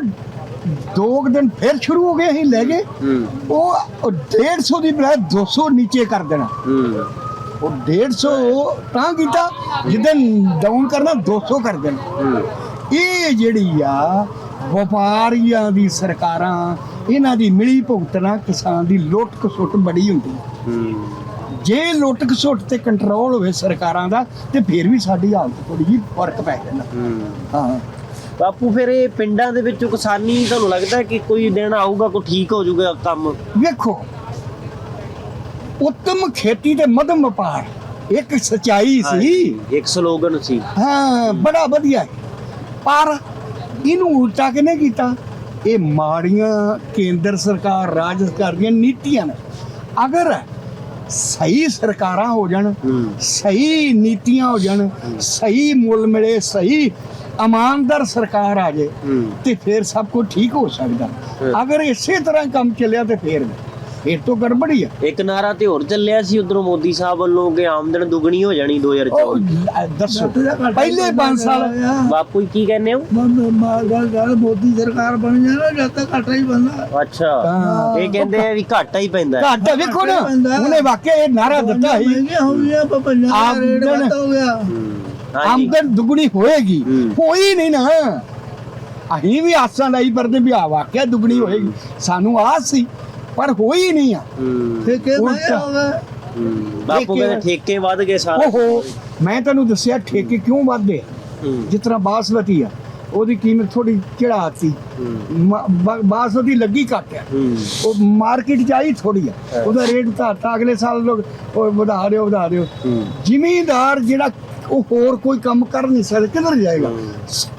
ਦੋ ਦਿਨ ਫਿਰ ਸ਼ੁਰੂ ਹੋ ਗਏ ਅਸੀਂ ਲੈ ਗਏ। ਉਹ 150 ਦੀ ਬਜਾਏ 200 ਨੀਚੇ ਕਰ ਦੇਣਾ। ਉਹ 150 ਤਾਂ ਕੀਤਾ ਜਿੱਦਨ ਡਾਊਨ ਕਰਨਾ 200 ਕਰ ਦੇਣਾ। ਇਹ ਜਿਹੜੀ ਆ ਵਪਾਰੀਆਂ ਦੀ ਸਰਕਾਰਾਂ ਇਹਨਾਂ ਦੀ ਮਿਲੀ ਭੁਗਤਣਾ ਕਿਸਾਨ ਦੀ ਲੁੱਟ ਖਸੁੱਟ ਬੜੀ ਹੁੰਦੀ ਹੈ। ਜੇ ਲੁੱਟ ਖਸੁੱਟ ਤੇ ਕੰਟਰੋਲ ਹੋਵੇ ਸਰਕਾਰਾਂ ਦਾ ਤੇ ਫਿਰ ਵੀ ਸਾਡੀ ਹਾਲਤ ਥੋੜੀ ਜਿਹੀ ਫ਼ਰਕ ਪੈ ਜਾਂਦਾ। ਹੂੰ। ਬਾਪੂ ਫਿਰ ਇਹ ਪਿੰਡਾਂ ਦੇ ਵਿੱਚੋਂ ਕਿਸਾਨੀ ਤੁਹਾਨੂੰ ਲੱਗਦਾ ਕਿ ਕੋਈ ਦਿਨ ਆਊਗਾ ਕੋਈ ਠੀਕ ਹੋ ਜਾਊਗਾ ਕੰਮ? ਵੇਖੋ ਉੱਤਮ ਖੇਤੀ ਤੇ ਮਧਮ ਵਪਾਰ ਇੱਕ ਸਚਾਈ ਸੀ। ਇੱਕ ਸਲੋਗਨ ਸੀ। ਹਾਂ ਬੜਾ ਵਧੀਆ। ਪਰ ਇਹਨੂੰ ਉਲਟਾ ਕਿਨੇ ਕੀਤਾ? ਇਹ ਮਾੜੀਆਂ ਕੇਂਦਰ ਸਰਕਾਰ ਰਾਜ ਸਰਕਾਰ ਦੀਆਂ ਨੀਤੀਆਂ ਨੇ। ਅਗਰ ਸਹੀ ਸਰਕਾਰਾਂ ਹੋ ਜਾਣ ਸਹੀ ਨੀਤੀਆਂ ਹੋ ਜਾਣ ਸਹੀ ਮੁੱਲ ਮਿਲੇ ਸਹੀ ਇਮਾਨਦਾਰ ਸਰਕਾਰ ਆ ਜੇ ਤੇ ਫਿਰ ਸਭ ਕੁਝ ਠੀਕ ਹੋ ਸਕਦਾ। ਅਗਰ ਇਸੇ ਤਰ੍ਹਾਂ ਕੰਮ ਚੱਲਿਆ ਤੇ ਫਿਰ ਫਿਰ ਤੋਂ ਗੜਬੜੀ ਆ। ਇੱਕ ਨਾਰਾ ਤੇ ਹੋਰ ਚੱਲਿਆ ਸੀ ਉਧਰੋਂ ਮੋਦੀ ਸਾਹਿਬ ਵੱਲੋਂ ਕਿ ਆਮਦਨ ਦੁੱਗਣੀ ਹੋ ਜਾਣੀ ਉਹ 2024 ਲੈ, ਦੱਸੋ ਪਹਿਲੇ 5 ਸਾਲ ਬਾਪੂ ਜੀ ਕੀ ਕਹਿੰਦੇ ਹੋ? ਗੱਲ ਮੋਦੀ ਸਰਕਾਰ ਬਣ ਜਾਣਾ ਜਦ ਤੱਕ ਘਾਟਾ ਹੀ ਬੰਦਾ। ਅੱਛਾ। ਹਾਂ। ਇਹ ਕਹਿੰਦੇ ਆ ਵੀ ਘਾਟਾ ਹੀ ਪੈਂਦਾ। ਘੱਟ ਵੇਖੋ ਨਾ ਉਹਨੇ ਵਾਕਿਆ ਇਹ ਨਾਰਾ ਦਿੱਤਾ ਸੀ। ਆਮਦਨ- ਦੁੱਗਣੀ ਹੋਏਗੀ। ਹੋਈ ਨਹੀਂ ਨਾ। ਅਸੀਂ ਵੀ ਆਸਾਂ ਲਾਈ ਪਰਦੇ ਵੀ ਆ ਵਾਕਿਆ ਦੁੱਗਣੀ ਹੋਏਗੀ। ਸਾਨੂੰ ਆਸ ਸੀ। ਪਰ ਹੋਈ ਨਹੀਂ ਆ। ਠੇਕੇ ਉਲਟਾ। ਮਹਿੰਗੇ ਹੋ। ਗਏ ਹੂੰ। ਬਾਪੂ ਕਹਿੰਦੇ ਠੇਕੇ ਵੱਧ ਗਏ ਸਾਰੇ। ਓਹੋ ਮੈਂ ਤੈਨੂੰ ਦੱਸਿਆ ਠੇਕੇ ਕਿਉਂ ਵੱਧਦੇ ਹੂੰ। ਜਿਸ ਤਰ੍ਹਾਂ ਬਾਸਮਤੀ ਆ। ਉਹਦੀ ਕੀਮਤ ਥੋੜੀ ਚੜਾਤੀ ਹੂੰ। ਬਾਸਮਤੀ ਲੱਗੀ ਘੱਟ ਆ। ਹੂੰ। ਉਹ ਮਾਰਕੀਟ ਚ ਆਈ ਥੋੜੀ ਆ। ਹਾਂ। ਉਹਦਾ ਰੇਟ ਘਟਾ ਅਗਲੇ ਸਾਲ ਲੋਕ ਉਹ ਵਧਾ ਦਿਓ ਵਧਾ ਦਿਓ ਹੂੰ। ਜ਼ਿਮੀਂਦਾਰ ਜਿਹੜਾ ਉਹ ਹੋਰ ਕੋਈ ਕੰਮ ਕਰ ਨਹੀਂ ਸਕਦਾ ਕਿੱਧਰ ਜਾਏਗਾ?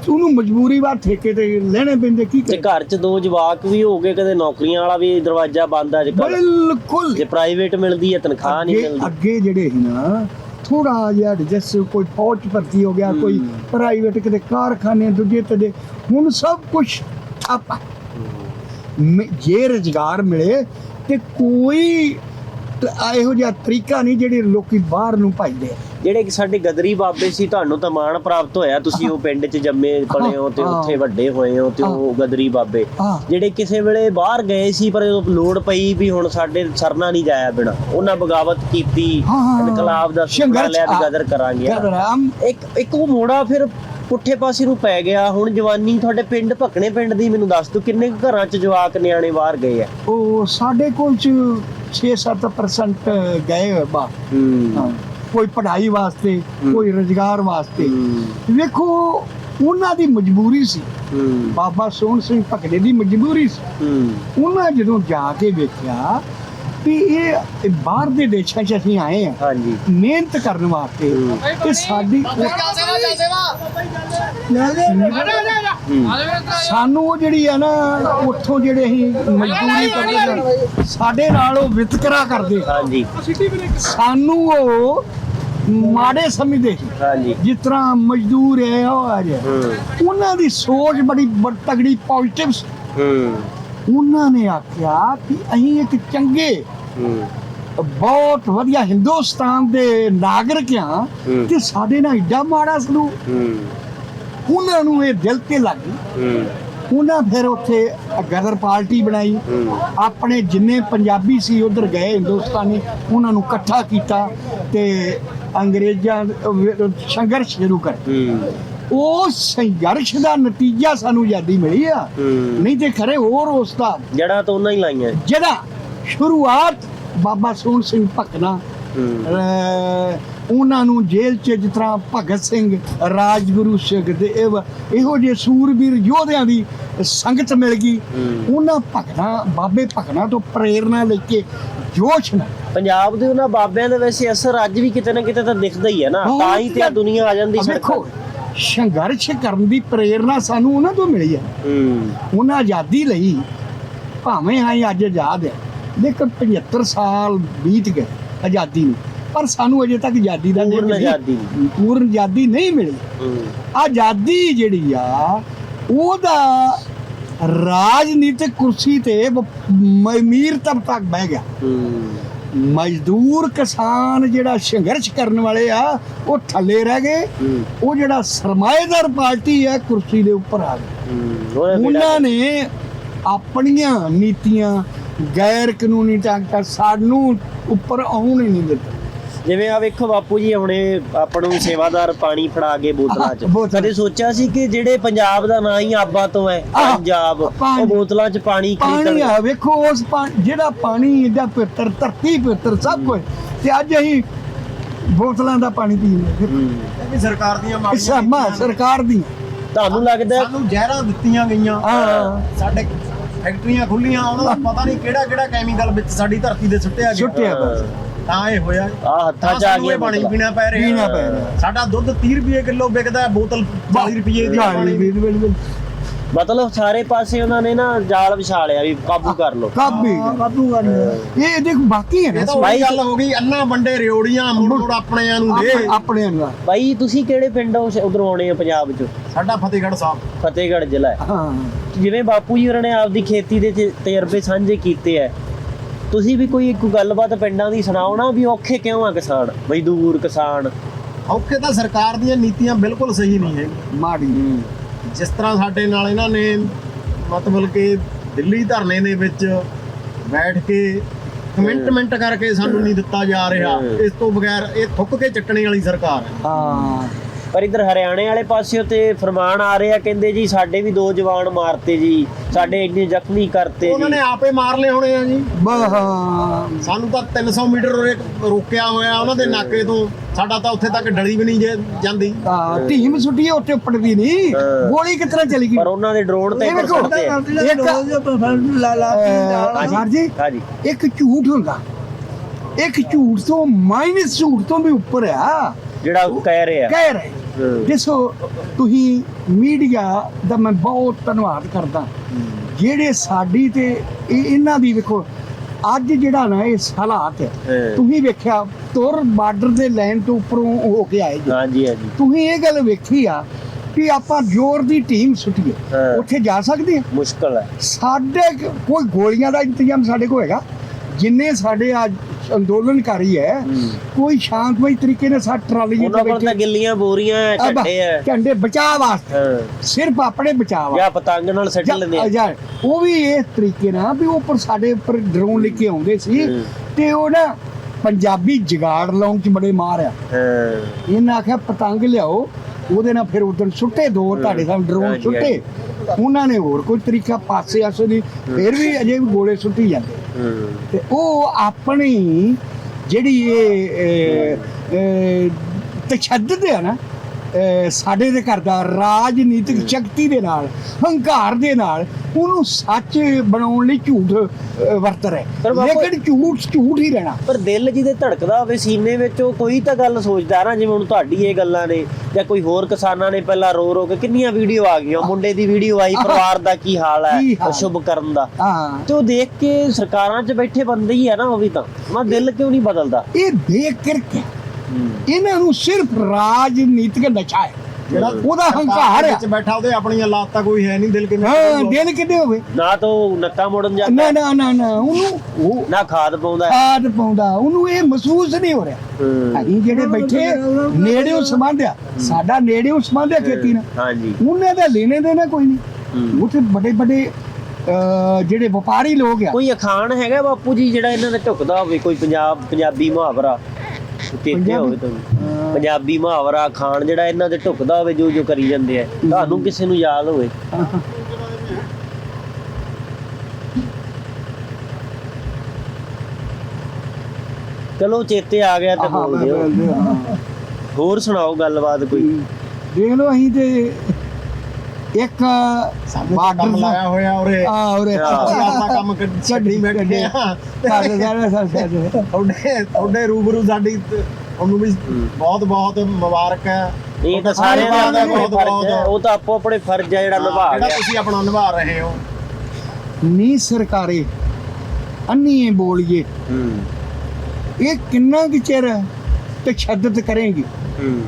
ਉਹਨੂੰ ਮਜਬੂਰੀ ਬਾਅਦ ਠੇਕੇ ਤੇ ਲੈਣੇ ਪੈਂਦੇ ਕੀ ਜੇ ਕਰੇ ਘਰ 'ਚ ਦੋ ਜਵਾਕ ਵੀ ਹੋ ਗਏ ਕਦੇ ਨੌਕਰੀਆਂ ਵਾਲਾ ਵੀ ਦਰਵਾਜ਼ਾ ਬੰਦ ਅੱਜ ਕੱਲ ਬਿਲਕੁਲ। ਜੇ ਪ੍ਰਾਈਵੇਟ ਮਿਲਦੀ ਹੈ ਤਨਖਾਹ ਨਹੀਂ ਮਿਲਦੀ। ਅੱਗੇ ਜਿਹੜੇ ਸੀ ਨਾ ਥੋੜਾ ਜਿਹਾ ਜਿਸ ਕੋਈ ਫੌਜ 'ਚ ਭਰਤੀ ਹੋ ਗਿਆ ਕੋਈ। ਪ੍ਰਾਈਵੇਟ ਕਿਤੇ ਕਾਰਖਾਨੇ ਦੂਜੇ ਤੇ ਹੁਣ ਸਭ ਕੁਝ ਠੱਪ ਆ। ਮ- ਜੇ ਰੁਜ਼ਗਾਰ ਮਿਲੇ ਤੇ ਕੋਈ ਇਹੋ ਜਿਹਾ ਤਰੀਕਾ ਨਹੀਂ ਜਿਹੜੇ ਲੋਕੀ ਬਾਹਰ ਨੂੰ ਭਜਦੇ ਆ ਜਿਹੜੇ ਕਿ ਸਾਡੇ ਗਦਰੀ ਬਾਬੇ ਸੀ ਤੁਹਾਨੂੰ ਤਾਂ ਮਾਣ ਪ੍ਰਾਪਤ ਹੋਇਆ। ਤੁਸੀਂ ਉਹ ਪਿੰਡ 'ਚ ਜੰਮੇ ਪਲੇ ਹੋ ਤੇ। ਉੱਥੇ ਵੱਡੇ ਹੋਏ ਹੋ ਤੇ ਉਹ ਗਦਰੀ ਬਾਬੇ। ਜਿਹੜੇ ਕਿਸੇ ਵੇਲੇ ਬਾਹਰ ਗਏ ਸੀ ਪਰ ਜਦੋਂ ਲੋੜ ਪਈ ਵੀ ਹੁਣ ਸਾਡੇ ਸਰਨਾ ਨਹੀਂ ਜਾਇਆ ਬਿਨਾ ਉਹਨਾਂ ਬਗਾਵਤ ਕੀਤੀ। ਇਨਕਲਾਬ ਦਾ ਸੰਘਰਸ਼, ਲਿਆ ਤੇ। ਗਦਰ ਕਰਾਂਗੇ। ਇੱਕ ਇੱਕ ਉਹ ਮੋੜਾ ਫਿਰ ਪੁੱਠੇ ਪਾਸੇ ਨੂੰ ਪੈ ਗਿਆ। ਹੁਣ ਜਵਾਨੀ ਤੁਹਾਡੇ ਪਿੰਡ ਭਕਣੇ ਪਿੰਡ ਦੀ ਮੈਨੂੰ ਦੱਸ ਦਿਓ ਕਿੰਨੇ ਘਰਾਂ 'ਚ ਜਵਾਕ ਨਿਆਣੇ ਬਾਹਰ ਗਏ ਆ? ਉਹ ਸਾਡੇ ਕੋਲ ਚ 6-7% ਗਏ ਹੋਏ ਬਾ ਹਾਂ। ਕੋਈ ਪੜ੍ਹਾਈ ਵਾਸਤੇ। ਕੋਈ ਰੁਜ਼ਗਾਰ ਵਾਸਤੇ। ਵੇਖੋ ਉਹਨਾਂ ਦੀ ਮਜਬੂਰੀ ਸੀ। ਬਾਬਾ ਸੋਹਣ ਸਿੰਘ ਭਕੜੇ ਦੀ ਮਜਬੂਰੀ ਸੀ। ਉਹਨਾਂ ਜਦੋਂ ਜਾ ਕੇ ਵੇਖਿਆ ਵੀ ਇਹ ਬਾਹਰ ਦੇ ਦੇਸ਼ਾਂ 'ਚ ਅਸੀਂ ਆਏ ਆ ਹਾਂਜੀ। ਮਿਹਨਤ ਕਰਨ ਵਾਸਤੇ। ਤੇ ਸਾਡੀ ਸਾਨੂੰ ਉਹ ਜਿਹੜੀ ਆ ਨਾ ਉੱਥੋਂ ਜਿਹੜੇ ਅਸੀਂ ਮਜ਼ਦੂਰੀ ਕਰਦੇ ਸਾਡੇ ਨਾਲ ਉਹ ਵਿਤਕਰਾ ਕਰਦੇ ਹਾਂਜੀ। ਸਾਨੂੰ ਉਹ ਮਾੜੇ ਸਮਝਦੇ ਸੀ। ਹਾਂਜੀ। ਜਿਸ ਤਰ੍ਹਾਂ ਮਜ਼ਦੂਰ ਹੈ ਉਹ ਆ ਜੇ ਉਹਨਾਂ ਦੀ ਸੋਚ ਬੜੀ ਤਗੜੀ ਪੋਜ਼ਿਟਿਵ ਸੀ। ਹੂੰ। ਉਹਨਾਂ ਨੇ ਆਖਿਆ ਕਿ ਅਸੀਂ ਇੱਕ ਚੰਗੇ ਬਹੁਤ ਵਧੀਆ ਹਿੰਦੁਸਤਾਨ ਦੇ ਨਾਗਰਿਕ ਆ। ਤੇ ਸਾਡੇ ਨਾਲ ਏਡਾ ਮਾੜਾ ਸਲੂਕ। ਉਹਨਾਂ ਨੂੰ ਇਹ ਦਿਲ ਤੇ ਲੱਗ ਗਈ। ਉਹਨਾਂ ਫਿਰ ਉੱਥੇ ਗਦਰ ਪਾਰਟੀ ਬਣਾਈ। ਆਪਣੇ ਜਿੰਨੇ ਪੰਜਾਬੀ ਸੀ ਉਧਰ ਗਏ ਹਿੰਦੁਸਤਾਨੀ ਉਹਨਾਂ ਨੂੰ ਇਕੱਠਾ ਕੀਤਾ ਤੇ ਅੰਗਰੇਜ਼ਾਂ ਸੰਘਰਸ਼ ਸ਼ੁਰੂ ਕਰ। ਹੂੰ ਉਸ ਸੰਘਰਸ਼ ਦਾ ਨਤੀਜਾ ਸਾਨੂੰ ਆਜ਼ਾਦੀ ਮਿਲੀ ਆ। ਨਹੀਂ ਤੇ ਖਰੇ ਹੋਰ ਉਸ ਦਾ। ਜੜਾ ਤਾਂ ਉਹਨਾਂ ਹੀ ਲਾਈਆਂ। ਜਿਹੜਾ ਸ਼ੁਰੂਆਤ ਬਾਬਾ ਸੋਹਣ ਸਿੰਘ ਭਕਨਾ ਉਹਨਾਂ ਨੂੰ ਜੇਲ੍ਹ 'ਚ ਜਿਸ ਤਰ੍ਹਾਂ ਭਗਤ ਸਿੰਘ ਰਾਜਗੁਰੂ ਸੁਖਦੇਵ ਇਹੋ ਜਿਹੇ ਸੂਰਬੀਰ ਯੋਧਿਆਂ ਦੀ ਸੰਗਤ ਮਿਲ ਗਈ। ਉਹਨਾਂ ਭਗਨਾ ਬਾਬੇ ਭਗਨਾ ਤੋਂ ਪ੍ਰੇਰਣਾ ਲੈ ਕੇ ਜੋਸ਼ ਨਾਲ। ਪੰਜਾਬ ਦੇ ਉਹਨਾਂ ਬਾਬਿਆਂ ਦੇ ਵੈਸੇ ਅਸਰ ਅੱਜ ਵੀ ਕਿਤੇ ਨਾ ਕਿਤੇ ਤਾਂ ਦਿਖਦਾ ਹੀ ਹੈ ਨਾ। ਤਾਂ ਹੀ ਤੇ ਦੁਨੀਆ ਆ ਜਾਂਦੀ ਸੜਕਾਂ ਸੰਘਰਸ਼ ਕਰਨ ਦੀ ਪ੍ਰੇਰਣਾ ਸਾਨੂੰ ਉਹਨਾਂ ਤੋਂ ਮਿਲੀ ਹੈ। ਹੂੰ। ਉਹਨਾਂ ਆਜ਼ਾਦੀ ਲਈ ਭਾਵੇਂ ਹਾਂ ਅੱਜ ਆਜ਼ਾਦ ਹੈ ਲੇਕਿਨ 75 ਸਾਲ ਬੀਤ ਗਏ ਆਜ਼ਾਦੀ ਨੂੰ। ਪਰ ਸਾਨੂੰ ਅਜੇ ਤੱਕ ਆਜ਼ਾਦੀ ਦਾ ਪੂਰਨ ਨਹੀਂ- ਆਜ਼ਾਦੀ ਪੂਰਨ ਆਜ਼ਾਦੀ ਨਹੀਂ ਮਿਲੀ। ਆਜ਼ਾਦੀ ਜਿਹੜੀ ਆ ਉਹਦਾ ਰਾਜਨੀਤਿਕ ਕੁਰਸੀ ਤੇ ਅਮੀਰ ਤਬਕਾ ਬਹਿ ਗਿਆ। ਹੂੰ। ਮਜ਼ਦੂਰ ਕਿਸਾਨ ਜਿਹੜਾ ਸੰਘਰਸ਼ ਕਰਨ ਵਾਲੇ ਆ ਉਹ ਥੱਲੇ ਰਹਿ ਗਏ। ਉਹ ਜਿਹੜਾ ਸਰਮਾਏਦਾਰ ਪਾਰਟੀ ਹੈ ਕੁਰਸੀ ਦੇ ਉੱਪਰ ਆ ਗਈ ਉਹਨਾਂ ਨੇ ਆਪਣੀਆਂ ਨੀਤੀਆਂ ਗੈਰ ਕਾਨੂੰਨੀ ਤਾਕਤਾਂ ਸਾਨੂੰ ਉੱਪਰ ਆਉਣ ਹੀ ਨਹੀਂ ਦਿੱਤਾ। ਜਿਵੇਂ ਆ ਵੇਖੋ ਬਾਪੂ ਜੀ ਹੁਣੇ ਆਪਾਂ ਨੂੰ ਸੇਵਾਦਾਰ ਪਾਣੀ ਫੜਾ ਕੇ ਬੋਤਲਾਂ 'ਚ। ਕਦੇ ਸੋਚਿਆ ਸੀ ਕਿ ਜਿਹੜੇ ਪੰਜਾਬ ਦਾ ਨਾਂ ਹੀ ਆਬਾ ਤੋਂ ਹੈ ਪੰਜਾਬ ਪਾਣੀ। ਉਹ ਬੋਤਲਾਂ 'ਚ ਪਾਣੀ ਪਾਣੀ ਖਰੀਦਣ ਆ ਵੇਖੋ ਉਸ ਪਾਣੀ ਜਿਹੜਾ ਪਾਣੀ ਇਹਦਾ ਪਵਿੱਤਰ ਧਰਤੀ ਪਵਿੱਤਰ ਸਭ ਕੁਝ ਤੇ ਅੱਜ ਅਸੀਂ ਬੋਤਲਾਂ ਦਾ ਪਾਣੀ ਪੀਂਦੇ ਹੂੰ। ਇਹ ਵੀ ਸਰਕਾਰ ਦੀਆਂ ਹਾਂ ਮਾੜੀਆਂ ਮਾ ਨੀਤੀਆਂ ਨੇ। ਸਰਕਾਰ ਦੀ ਤੁਹਾਨੂੰ ਲੱਗਦਾ ਸਾਨੂੰ ਜ਼ਹਿਰਾਂ ਦਿੱਤੀਆਂ ਗਈਆਂ ਹਾਂ। ਸਾਡੇ ਫੈਕਟਰੀਆਂ ਖੁੱਲੀਆਂ ਉਹਨਾਂ ਦਾ ਪਤਾ ਨਹੀਂ ਕਿਹੜਾ ਕਿਹੜਾ ਕੈਮੀਕਲ ਵਿੱਚ ਸਾਡੀ ਧਰਤੀ ਦੇ ਸੁੱਟਿਆ ਗਿਆ ਸੁੱਟਿਆ ਬਸ ਤਾਂ ਇਹ ਹੋਇਆ। ਆ ਹੱਥਾਂ 'ਚ ਆ ਸਾਨੂੰ ਗਿਆ ਇਹ ਪਾਣੀ ਬੋਤਲਾਂ। ਪੀਣਾ ਪੈ ਰਿਹਾ। ਪੀਣਾ ਪੈ ਰਿਹਾ। ਸਾਡਾ ਦੁੱਧ 30 ਰੁਪਏ ਕਿਲੋ ਵਿਕਦਾ ਹੈ, ਬੋਤਲ 40 ਰੁਪਏ ਦੀ ਜਾਲੀ ਪਾਣੀ। ਬਿਲ ਬਿਲ ਬਿਲ ਮਤਲਬ ਸਾਰੇ ਪਾਸੇ ਉਹਨਾਂ ਨੇ ਨਾ ਜਾਲ ਵਿਛਾ ਲਿਆ ਵੀ ਕਾਬੂ ਕਰ ਲਓ। ਕਾਬੀ। ਕਾਬੂ ਕਰ ਲਿਆ। ਇਹ ਦੇਖ ਬਾਕੀ ਹੈ ਨਾ। ਉਹੀ ਗੱਲ ਹੋ ਗਈ ਅੰਨਾ ਬੰਡੇ ਰਿਓੜੀਆਂ ਮੁੜ ਮੁੜ ਆਪਣਿਆਂ ਨੂੰ ਦੇ। ਆਪਣੇ- ਆਪਣੇ ਦਾ ਬਾਈ ਤੁਸੀਂ ਕਿਹੜੇ ਪਿੰਡੋਂ ਉਧਰੋਂ ਆਉਣੇ ਆ ਪੰਜਾਬ ਚ? ਸਾਡਾ ਫਤਿਹਗੜ੍ਹ ਸਾਹਿਬ। ਫਤਿਹਗੜ੍ਹ ਜ਼ਿਲ੍ਹਾ ਹੈ। ਹਾਂ। ਜਿਵੇਂ ਬਾਪੂ ਜੀ ਹੋਰਾਂ ਨੇ ਆਪਦੀ ਖੇਤੀ ਦੇ ਤਜਰਬੇ ਸਾਂਝੇ ਕੀਤੇ ਐ ਤੁਸੀਂ ਵੀ ਕੋਈ ਇੱਕ ਗੱਲਬਾਤ ਪਿੰਡਾਂ ਦੀ ਸੁਣਾਓ ਨਾ ਵੀ ਔਖੇ ਕਿਉਂ ਆ ਕਿਸਾਨ? ਮਜ਼ਦੂਰ ਕਿਸਾਨ। ਔਖੇ ਤਾਂ ਸਰਕਾਰ ਦੀਆਂ ਨੀਤੀਆਂ ਬਿਲਕੁਲ ਸਹੀ ਨਹੀਂ ਹੈ ਮਾੜੀ ਜਿਸ ਤਰ੍ਹਾਂ ਸਾਡੇ ਨਾਲ ਇਹਨਾਂ ਨੇ ਮਤਲਬ ਕਿ ਦਿੱਲੀ ਧਰਨੇ ਦੇ ਵਿੱਚ ਬੈਠ ਕੇ ਕਮੈਂਟਮੈਂਟ ਕਰਕੇ ਸਾਨੂੰ ਨਹੀਂ ਦਿੱਤਾ ਜਾ ਰਿਹਾ। ਇਸ ਤੋਂ ਬਗੈਰ ਇਹ ਥੁੱਕ ਕੇ ਚੱਟਣੇ ਵਾਲੀ ਸਰਕਾਰ ਹੈ। ਹਾਂ। ਪਰ ਇਧਰ ਹਰਿਆਣੇ ਵਾਲੇ ਪਾਸਿਓ ਤੇ ਫਰਮਾਨ ਆ ਰਿਹਾ ਕਹਿੰਦੇ ਜੀ ਸਾਡੇ ਵੀ ਦੋ ਜਵਾਨ ਮਾਰਤੇ ਜੀ ਸਾਡੇ ਇੰਨੇ ਜ਼ਖਮੀ ਕਰਤੇ ਉਹਨਾਂ ਨੇ ਆਪੇ ਮਾਰ ਲਏ ਹੋਣੇ ਆ ਜੀ। ਬਹ ਸਾਨੂੰ ਤਾਂ 300 ਮੀਟਰ ਉਰੇ ਰੋਕਿਆ ਹੋਇਆ ਉਹਨਾਂ ਦੇ ਨਾਕੇ ਤੋਂ। ਸਾਡਾ ਤਾਂ ਉੱਥੇ ਤੱਕ ਡਲੀ ਵੀ ਨਹੀਂ ਜੇ- ਜਾਂਦੀ। ਆ ਟੀਮ ਸੁੱਟੀ ਉੱਤੇ ਉੱਪੜਦੀ ਨਹੀਂ ਹਾਂ। ਗੋਲੀ ਕਿਤਨਾ ਚਲੀ ਗਈ? ਪਰ ਉਹਨਾਂ ਦੇ ਡਰੋਨ ਤੇ ਇਹ ਵੇਖੋ, ਕਰਦੇ ਆ ਇੱਕ- ਲਾ ਲਾ ਅਹ, ਸਰ ਜੀ ਹਾਂਜੀ। ਇੱਕ ਝੂਠ ਹੁੰਦਾ। ਇੱਕ ਝੂਠ ਤੋਂ ਮਾਈਨਸ ਝੂਠ ਤੋਂ ਵੀ ਉੱਪਰ ਆ। ਜਿਹੜਾ ਉਹ ਕਹਿ ਰਿਹਾ। ਕਹਿ ਰਹੇ। ਜਿਸੋ ਤੁਸੀਂ ਮੀਡੀਆ ਦਾ ਮੈਂ ਬਹੁਤ ਧੰਨਵਾਦ ਕਰਦਾ। ਜਿਹੜੇ ਸਾਡੀ ਤੇ ਇਹ ਇਹਨਾਂ ਦੀ ਵੇਖੋ ਅੱਜ ਜਿਹੜਾ ਨਾ ਇਹ ਹਾਲਾਤ। ਤੁਸੀਂ ਵੇਖਿਆ ਤੁਰ ਬਾਰਡਰ ਦੇ ਲਾਈਨ ਤੋਂ ਉੱਪਰੋਂ ਹੋ ਕੇ ਆਏ ਜੀ। ਹਾਂਜੀ ਹਾਂਜੀ। ਤੁਸੀਂ ਇਹ ਗੱਲ ਵੇਖੀ ਆ ਕਿ ਆਪਾਂ ਜ਼ੋਰ ਦੀ ਟੀਮ ਸੁੱਟੀਏ। ਉੱਥੇ ਜਾ ਸਕਦੇ ਆ? ਮੁਸ਼ਕਲ ਹੈ। ਸਾਡੇ ਕੋਈ ਗੋਲੀਆਂ ਦਾ ਇੰਤਜ਼ਾਮ ਸਾਡੇ ਕੋਲ ਹੈਗਾ। ਜਿੰਨੇ ਸਾਡੇ ਅੱਜ ਅੰਦੋਲਨਕਾਰੀ ਹੈ ਹੂੰ। ਕੋਈ ਸ਼ਾਂਤਮਈ ਤਰੀਕੇ ਨਾਲ ਸਾਡ ਟਰਾਲੀ ਉਹਨਾਂ ਕੋਲ ਤਾਂ ਗਿੱਲੀਆਂ ਬੋਰੀਆਂ ਝੱਡੇ ਐ ਝੰਡੇ ਬਚਾਅ ਵਾਸਤੇ ਸਿਰਫ ਆਪਣੇ ਬਚਾਅ ਜਾਂ ਪਤੰਗ ਨਾਲ ਸੱਟ ਲੈਂਦੇ ਆ। ਉਹ ਵੀ ਇਸ ਤਰੀਕੇ ਨਾਲ ਵੀ ਉੱਪਰ ਸਾਡੇ ਉੱਪਰ ਡਰੋਨ ਲੈ ਕੇ ਆਉਂਦੇ ਸੀ। ਤੇ ਉਹ ਨਾ ਪੰਜਾਬੀ ਜਗਾੜ ਲਾਉਣ ਚ ਬੜੇ ਮਾਰ ਆ ਇਹਨਾਂ ਆਖਿਆ ਪਤੰਗ ਲਿਆਓ ਉਹਦੇ ਨਾਲ ਫਿਰ ਉਦੋਂ ਸੁੱਟੇ ਦੋ ਤੁਹਾਡੇ ਸਾਹਮਣੇ ਡਰੋਨ ਸੁੱਟੇ। ਉਹਨਾਂ ਨੇ ਹੋਰ ਕੋਈ ਤਰੀਕਾ ਪਾਸੇ ਆਸੇ ਨਹੀਂ ਫਿਰ ਵੀ ਅਜੇ ਵੀ ਗੋਲੇ ਸੁੱਟੀ ਜਾਂਦੇ। ਤੇ ਉਹ ਆਪਣੀ ਜਿਹੜੀ ਇਹ ਤਸ਼ੱਦਦ ਹੈ ਨਾ ਸਾਡੇ ਦੇ ਘਰ ਦਾ ਰਾਜਨੀਤਿਕ ਸ਼ਕਤੀ ਦੇ ਨਾਲ ਹੰਕਾਰ ਦੇ ਨਾਲ ਉਹਨੂੰ ਸੱਚ ਬਣਾਉਣ ਲਈ ਝੂਠ ਵਰਤ ਰਿਹਾ ਲੇਕਿਨ ਝੂਠ ਝੂਠ ਹੀ ਰਹਿਣਾ। ਪਰ ਦਿਲ ਜਿਹਦੇ ਧੜਕਦਾ ਹੋਵੇ ਸੀਨੇ ਵਿੱਚ ਉਹ ਕੋਈ ਤਾਂ ਗੱਲ ਸੋਚਦਾ ਨਾ ਜਿਵੇਂ ਹੁਣ ਤੁਹਾਡੀ ਇਹ ਗੱਲਾਂ ਨੇ ਜਾਂ ਕੋਈ ਹੋਰ ਕਿਸਾਨਾਂ ਨੇ ਪਹਿਲਾਂ ਰੋ ਰੋ ਕੇ ਕਿੰਨੀਆਂ ਵੀਡੀਓ ਆ ਗਈਆਂ ਮੁੰਡੇ ਦੀ ਵੀਡੀਓ ਆਈ ਪਰਿਵਾਰ ਦਾ ਕੀ ਹਾਲ ਹੈ। ਸ਼ੁਭ ਕਰਨ ਦਾ। ਹਾਂ। ਤੇ ਉਹ ਦੇਖ ਕੇ ਸਰਕਾਰਾਂ 'ਚ ਬੈਠੇ ਬੰਦੇ ਹੀ ਆ ਨਾ ਉਹ ਵੀ ਤਾਂ। ਦਾ ਦਿਲ ਕਿਉਂ ਨਹੀਂ ਬਦਲਦਾ? ਇਹ ਦੇਖ ਕਰਕੇ ਇਹਨਾਂ ਨੂੰ ਸਿਰਫ ਰਾਜਨੀਤਿਕ ਨਸ਼ਾ ਹੈ। ਜਿਹੜਾ ਉਹਦਾ ਹੰਕਾਰ ਵਿੱਚ ਬੈਠਾ ਉਹਦੇ ਆਪਣੀਆਂ ਲਾਤ ਤਾਂ ਕੋਈ ਹੈ ਨਹੀਂ ਦਿਲ ਕਿੰਨਾ ਹਾਂ ਦਿਲ ਕਿਤੇ ਹੋਵੇ। ਨਾ ਤਾਂ ਉਹ ਨੱਕਾ ਮੋੜਨ ਜਾਂਦਾ। ਨਾ ਨਾ ਨਾ ਨਾ ਉਹਨੂੰ ਉਹ ਨਾ ਖਾਦ ਪਾਉਂਦਾ। ਖਾਦ ਪਾਉਂਦਾ। ਉਹਨੂੰ ਇਹ ਮਹਿਸੂਸ ਨਹੀਂ ਹੋ ਰਿਹਾ। ਹੂੰ। ਅਸੀਂ ਜਿਹੜੇ ਬੈਠੇ ਨੇੜਿਓਂ ਸੰਬੰਧ ਆ ਸਾਡਾ ਨੇੜਿਓਂ ਸੰਬੰਧ ਆ ਖੇਤੀ ਨਾਲ। ਹਾਂਜੀ। ਉਹਨਾਂ ਦਾ ਲੈਣੇ ਦੇਣਾ ਕੋਈ ਨਹੀਂ। ਉੱਥੇ ਵੱਡੇ ਵੱਡੇ ਜਿਹੜੇ ਵਪਾਰੀ ਲੋਕ ਆ। ਕੋਈ ਅਖਾਣ ਹੈਗਾ ਬਾਪੂ ਜੀ ਜਿਹੜਾ ਇਹਨਾਂ ਦਾ ਝੁਕਦਾ ਹੋਵੇ ਕੋਈ ਪੰਜਾਬ ਪੰਜਾਬੀ ਮੁਹਾਵਰਾ? ਕਿਤੇ ਹੋਵੇ ਤਾਂ ਪੰਜਾਬੀ ਮੁਹਾਵਰਾ ਖਾਣ ਜਿਹੜਾ ਇਹਨਾਂ ਦੇ ਢੁਕਦਾ ਹੋਵੇ ਜੋ ਜੋ ਕਰੀ ਜਾਂਦੇ ਆ। ਤੁਹਾਨੂੰ ਕਿਸੇ ਨੂੰ ਯਾਦ ਹੋਵੇ। ਚਲੋ ਚੇਤੇ ਆ ਗਿਆ ਤੇ ਬੋਲ ਦਿਓ। ਹੋਰ ਸੁਣਾਓ ਗੱਲਬਾਤ ਕੋਈ? ਦੇਖ ਲਓ ਅਸੀਂ ਤੇ ਇੱਕ ਕੰਮ ਬਾਰਡਰ ਲਾਇਆ ਹੋਇਆ ਉਰੇ। ਆ। ਅਸੀਂ ਆਪਣਾ ਕੰਮ ਕੱਢ- ਛੱਡੀ ਬੈਠੇ ਆ। ਸਾਡੇ ਸਾਰੇ ਸਾਡੇ ਤੁਹਾਡੇ ਤੁਹਾਡੇ ਰੂਬਰੂ ਸਾਡੀ ਤੇ ਤੁਹਾਨੂੰ ਵੀ ਬਹੁਤ ਬਹੁਤ ਮੁਬਾਰਕ ਹੈ। ਇਹ ਤਾਂ ਸਾਰੇ ਸਾਰਿਆਂ ਦਾ ਬਹੁਤ ਬਹੁਤ। ਉਹ ਤਾਂ ਆਪੋ ਆਪਣੇ ਫਰਜ਼ ਹੈ ਜਿਹੜਾ ਨਿਭਾ ਗਿਆ ਤੁਸੀਂ ਆਪਣਾ ਨਿਭਾ ਰਹੇ ਹੋ। ਨੀ ਸਰਕਾਰੇ ਅੰਨੀਏ ਬੋਲੀਏ। ਹੂੰ। ਇਹ ਕਿੰਨਾ ਕੁ ਚਿਰ ਤਸ਼ੱਦਦ ਕਰੇਗੀ? ਹੂੰ।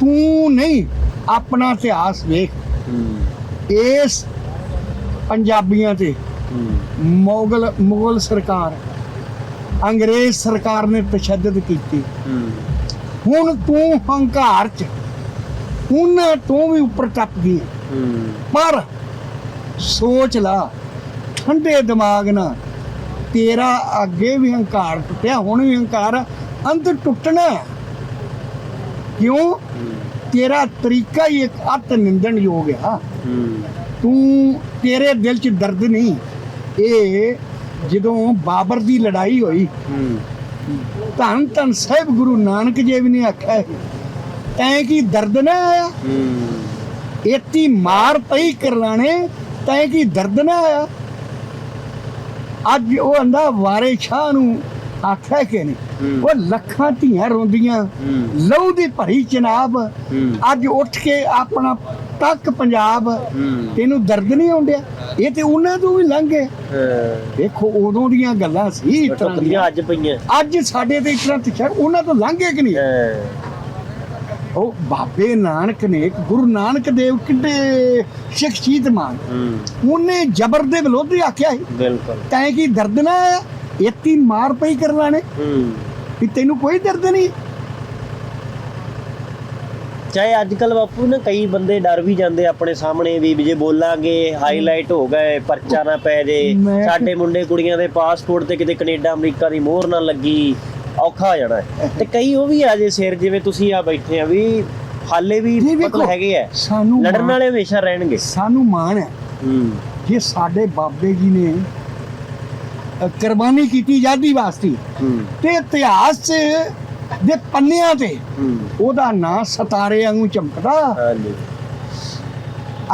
ਤੂੰ ਨਹੀਂ ਆਪਣਾ ਇਤਿਹਾਸ ਵੇਖ। ਇਸ ਪੰਜਾਬੀਆਂ ਤੇ ਮੁਗਲ ਮੁਗਲ ਸਰਕਾਰ ਅੰਗਰੇਜ਼ ਸਰਕਾਰ ਨੇ ਤਸ਼ੱਦਦ ਕੀਤੀ। ਹੁਣ ਤੂੰ ਹੰਕਾਰ ਚ ਉਹਨਾਂ ਤੋਂ ਵੀ ਉੱਪਰ ਟੱਪ ਗਈ। ਪਰ ਸੋਚ ਲਾ ਠੰਡੇ ਦਿਮਾਗ ਨਾਲ ਤੇਰਾ ਅੱਗੇ ਵੀ ਹੰਕਾਰ ਟੁੱਟਿਆ ਹੁਣ ਵੀ ਹੰਕਾਰ ਆ, ਅੰਤ ਟੁੱਟਣਾ। ਕਿਉਂ? ਤੇਰਾ ਤਰੀਕਾ ਹੀ ਇੱਕ ਅਤ ਨਿੰਦਣ ਆ ਤੂੰ ਤੇਰੇ ਦਿਲ 'ਚ ਦਰਦ ਨਹੀਂ। ਇਹ ਜਦੋਂ ਬਾਬਰ ਦੀ ਲੜਾਈ ਹੋਈ, ਧੰਨ ਧੰਨ ਸਾਹਿਬ ਗੁਰੂ ਨਾਨਕ ਦੇਵ ਨੇ ਆਖਿਆ ਤੈਂ ਕੀ ਦਰਦ ਨਾ ਆਇਆ? ਹੂੰ ਏਤੀ ਮਾਰ ਪਈ ਕਰਲਾਣੇ ਤੈਂ ਕੀ ਦਰਦ ਨਾ ਆਇਆ? ਅੱਜ ਉਹ ਅੰਦਾ ਵਾਰੇ ਸ਼ਾਹ ਨੂੰ ਆਖਿਆ ਕਿ ਨਹੀਂ। ਉਹ ਲੱਖਾਂ ਧੀਆਂ ਰੋਂਦੀਆਂ। ਲਹੂ ਦੀ ਭਰੀ ਚਨਾਬ। ਅੱਜ ਉੱਠ ਕੇ ਆਪਣਾ ਤੱਕ ਪੰਜਾਬ। ਤੈਨੂੰ ਦਰਦ ਨਹੀਂ ਆਉਂਦਿਆ? ਇਹ ਤੇ ਉਹਨਾਂ ਤੋਂ ਵੀ ਲੰਘ ਗਏ। ਦੇਖੋ ਉਦੋਂ ਦੀਆਂ ਗੱਲਾਂ ਸੀ ਤਰ੍ਹਾਂ ਅੱਜ ਪਈਆਂ। ਅੱਜ ਸਾਡੇ ਤੇ ਇਸ ਤਰ੍ਹਾਂ ਤੇ ਸ਼ਰ ਉਹਨਾਂ ਤੋਂ ਲੰਘੇ ਕਿ ਨਹੀਂ? ਉਹ ਬਾਬੇ ਨਾਨਕ ਨੇ ਗੁਰੂ ਨਾਨਕ ਦੇਵ ਕਿੱਡੇ ਸ਼ਖਸੀਅਤ ਮਾਨ। ਉਹਨੇ ਜ਼ਬਰ ਦੇ ਵਿਰੋਧ ਆਖਿਆ ਸੀ। ਬਿਲਕੁਲ। ਤੈਂ ਕੀ ਦਰਦ ਨਾ ਆਇਆ? ਇੱਤੀ ਮਾਰ ਪਈ ਕਰਨਾ ਨੇ। ਹੂੰ। ਵੀ ਤੈਨੂੰ ਕੋਈ ਦਰਦ ਨਹੀਂ। ਚਾਹੇ ਅੱਜ ਕੱਲ ਬਾਪੂ ਨਾ ਕਈ ਬੰਦੇ ਡਰ ਵੀ ਜਾਂਦੇ ਆਪਣੇ ਸਾਹਮਣੇ ਵੀ ਜੇ ਬੋਲਾਂਗੇ ਹਾਈਲਾਈਟ ਹੋ ਗਏ ਪਰਚਾ ਨਾ ਪੈ ਜੇ। ਮੈਂ- ਸਾਡੇ ਮੁੰਡੇ ਕੁੜੀਆਂ ਦੇ ਪਾਸਪੋਰਟ ਤੇ ਕਿਤੇ ਕੈਨੇਡਾ ਅਮਰੀਕਾ ਦੀ ਮੋਹਰ ਨਾ ਲੱਗੀ ਔਖਾ ਹੋ ਜਾਣਾ। ਹੈ। ਤੇ ਕਈ ਉਹ ਵੀ ਆ ਜੇ ਸਿਰ ਜਿਵੇਂ ਤੁਸੀਂ ਆ ਬੈਠੇ ਆ ਵੀ ਹਾਲੇ ਵੀ ਨਹੀਂ, ਵੇਖੋ, ਮਤਲਬ ਹੈਗੇ ਆ। ਸਾਨੂੰ ਲੜਨ ਮਾਣ- ਵਾਲੇ ਹਮੇਸ਼ਾ ਰਹਿਣਗੇ। ਸਾਨੂੰ ਮਾਣ ਹੈ। ਹੂੰ। ਜੇ ਸਾਡੇ ਬਾਬੇ ਜੀ ਨੇ ਕੁਰਬਾਨੀ ਕੀਤੀ ਆਜ਼ਾਦੀ ਵਾਸਤੇ। ਤੇ ਇਤਿਹਾਸ 'ਚ ਦੇ ਪੰਨਿਆਂ ਤੇ ਉਹਦਾ ਨਾਂ ਸਤਾਰੇ ਵਾਂਗੂ ਚਮਕਦਾ।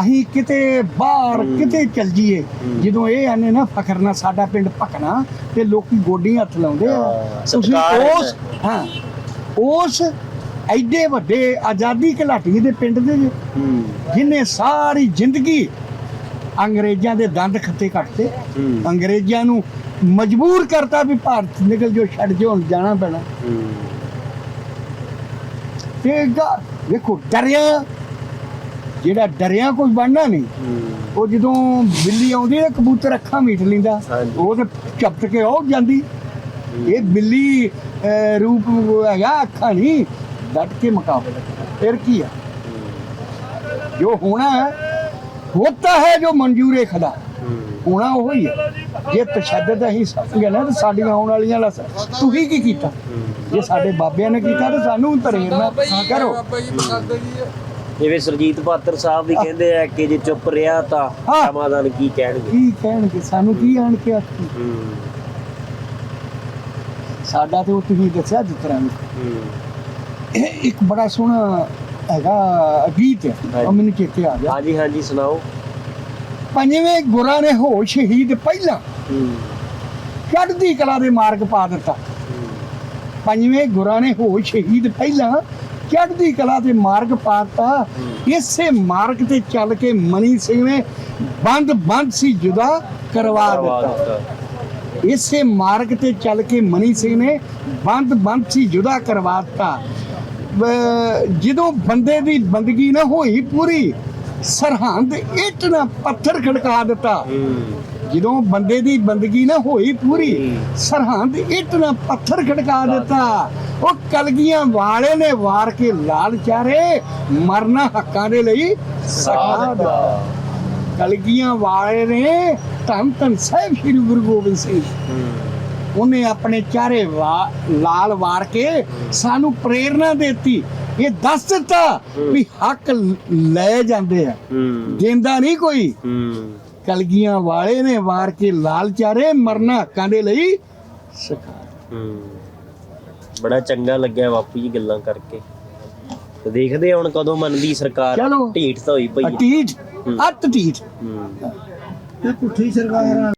ਅਸੀਂ ਕਿਤੇ ਬਾਹਰ। ਕਿਤੇ ਚੱਲ ਜੀਏ। ਜਦੋਂ ਇਹ ਆਨੇ ਨਾ ਫਖਰ ਨਾਲ ਸਾਡਾ ਪਿੰਡ ਭਕਣਾ ਤੇ ਲੋਕੀ ਗੋਡੀ ਹੱਥ ਲਾਉਂਦੇ ਆ। ਤੁਸੀਂ ਉਸ ਹਾਂ ਉਸ ਐਡੇ ਵੱਡੇ ਆਜ਼ਾਦੀ ਘਲਾਟੀ ਦੇ ਪਿੰਡ ਦੇ ਜਿਹਨੇ ਸਾਰੀ ਜ਼ਿੰਦਗੀ ਅੰਗਰੇਜ਼ਾਂ ਦੇ ਦੰਦ ਖੱਤੇ ਕੱਟਦੇ ਅੰਗਰੇਜ਼ਾਂ ਨੂੰ ਮਜਬੂਰ ਕਰਤਾ ਵੀ ਭਾਰਤ ਨਿਕਲ ਜੋ ਛੱਡ ਜੋ ਹੁਣ ਜਾਣਾ ਪੈਣਾ। ਤੇ ਗਾ- ਵੇਖੋ ਡਰਿਆ ਜਿਹੜਾ ਡਰਿਆ ਕੋਈ ਬਣਨਾ ਨਹੀਂ। ਉਹ ਜਦੋਂ ਬਿੱਲੀ ਆਉਂਦੀ ਹੈ ਕਬੂਤਰ ਅੱਖਾਂ ਮੀਟ ਲੈਂਦਾ। ਉਹ ਤੇ ਚਪਟ ਕੇ ਉਹ ਜਾਂਦੀ। ਇਹ ਬਿੱਲੀ ਰੂਪ ਹੈਗਾ ਅੱਖਾਂ ਨਹੀਂ ਡਟ ਕੇ ਮੁਕਾਬਲਾ। ਫਿਰ ਕੀ ਹੈ। ਜੋ ਹੋਣਾ ਹੈ ਹੋਤਾ ਹੈ ਜੋ ਮਨਜ਼ੂਰ ਹੈ ਖੁਦਾ ਹੂੰ। ਹੋਣਾ ਉਹ ਹੀ। ਹੈ ਜੇ ਤਸ਼ੱਦਦ ਅਸੀਂ ਸਮਝੇ ਨਾ ਤਾਂ ਸਾਡੀਆਂ ਆਉਣ ਵਾਲੀਆਂ ਲਸ ਤੁਸੀਂ ਕੀ ਕੀਤਾ? ਜੇ ਸਾਡੇ ਬਾਬਿਆਂ ਨੇ ਕੀਤਾ ਤਾਂ ਸਾਨੂੰ ਵੀ ਪ੍ਰੇਰਨਾ ਕਰੋ। ਜਿਵੇਂ ਸਰਜੀਤ ਪਾਤਰ ਸਾਹਿਬ ਵੀ ਕਹਿੰਦੇ ਆ ਕਿ ਜੇ ਚੁੱਪ ਰਿਹਾ ਤਾਂ। ਸਮਾਧਾਨ ਕੀ ਕਹਿਣਗੇ? ਕੀ ਕਹਿਣਗੇ? ਸਾਨੂੰ ਕੀ ਆਣ ਕੇ ਆਖੀ? ਸਾਡਾ ਤੇ ਉਹ ਤੁਸੀਂ ਦੱਸਿਆ ਜਿਸ ਤਰ੍ਹਾਂ ਇਹ ਇੱਕ ਬੜਾ ਸੋਹਣਾ ਹੈਗਾ ਗੀਤ ਉਹ ਮੈਨੂੰ ਚੇਤੇ ਆ ਗਿਆ। ਹਾਂਜੀ ਹਾਂਜੀ ਸੁਣਾਓ। ਪੰਜਵੇਂ ਗੁਰਾਂ ਨੇ ਹੋ ਸ਼ਹੀਦ ਪਹਿਲਾਂ। ਚੜ੍ਹਦੀ ਕਲਾ ਦੇ ਮਾਰਗ ਪਾ ਦਿੱਤਾ। ਪੰਜਵੇਂ ਗੁਰਾਂ ਨੇ ਹੋ ਸ਼ਹੀਦ ਪਹਿਲਾਂ ਚੜ੍ਹਦੀ ਕਲਾ ਦੇ ਮਾਰਗ ਪਾਤਾ ਇਸੇ ਮਾਰਗ ਤੇ ਚੱਲ ਕੇ ਮਨੀ ਸਿੰਘ ਨੇ ਬੰਦ ਬੰਦ ਸੀ ਜੁਦਾ ਕਰਵਾ ਦਿੱਤਾ। ਇਸੇ ਮਾਰਗ ਤੇ ਚੱਲ ਕੇ ਮਨੀ ਸਿੰਘ ਨੇ ਬੰਦ ਬੰਦ ਸੀ ਜੁਦਾ ਕਰਵਾ ਦਿੱਤਾ। ਜਦੋਂ ਬੰਦੇ ਦੀ ਬੰਦਗੀ ਨਾ ਹੋਈ ਪੂਰੀ ਸਰਹੰਦ ਇੱਟ ਨਾ ਪੱਥਰ ਖੜਕਾ ਦਿੱਤਾ। ਜਦੋਂ ਬੰਦੇ ਦੀ ਬੰਦਗੀ ਨਾ ਹੋਈ ਪੂਰੀ। ਸਰਹੰਦ ਇੱਟ ਨਾ ਪੱਥਰ ਖੜਕਾ ਦਿੱਤਾ। ਉਹ ਕਲਗੀਆਂ ਵਾਲੇ ਨੇ ਵਾਰ ਕੇ ਲਾਲ ਚਾਰੇ ਮਰਨਾ ਹੱਕਾਂ ਦੇ ਲਈ ਦਿੱਤਾ। ਕਲਗੀਆਂ ਵਾਲੇ ਨੇ ਧੰਨ ਧੰਨ ਸਾਹਿਬ ਸ੍ਰੀ ਗੁਰੂ ਗੋਬਿੰਦ ਸਿੰਘ ਉਹਨੇ ਆਪਣੇ ਚਾਰੇ ਵਾ- ਲਾਲ ਵਾਰ ਕੇ ਸਾਨੂੰ ਪ੍ਰੇਰਣਾ ਦਿੱਤੀ। ਇਹ ਦੱਸ ਦਿੱਤਾ ਵੀ ਹੱਕ ਲੈ ਜਾਂਦੇ ਆ। ਦਿੰਦਾ ਨਹੀਂ ਕੋਈ। ਕਲਗੀਆਂ ਵਾਲੇ ਨੇ ਵਾਰ ਕੇ ਲਾਲ ਚਾਰੇ ਮਰਨਾ ਹੱਕਾਂ ਦੇ ਲਈ ਸਿਖਾ ਹੂੰ। ਬੜਾ ਚੰਗਾ ਲੱਗਿਆ ਬਾਪੂ ਜੀ ਗੱਲਾਂ ਕਰਕੇ। ਤੇ ਦੇਖਦੇ ਹੁਣ ਕਦੋਂ ਮੰਨਦੀ ਸਰਕਾਰ। ਚਲੋ। ਢੀਠ ਤਾਂ ਹੋਈ ਪਈ। ਅਟੀਟ ਅਤ ਢੀਠ ਹੂੰ। ਇਹ ਪੁੱਠੀ ਸਰਕਾਰ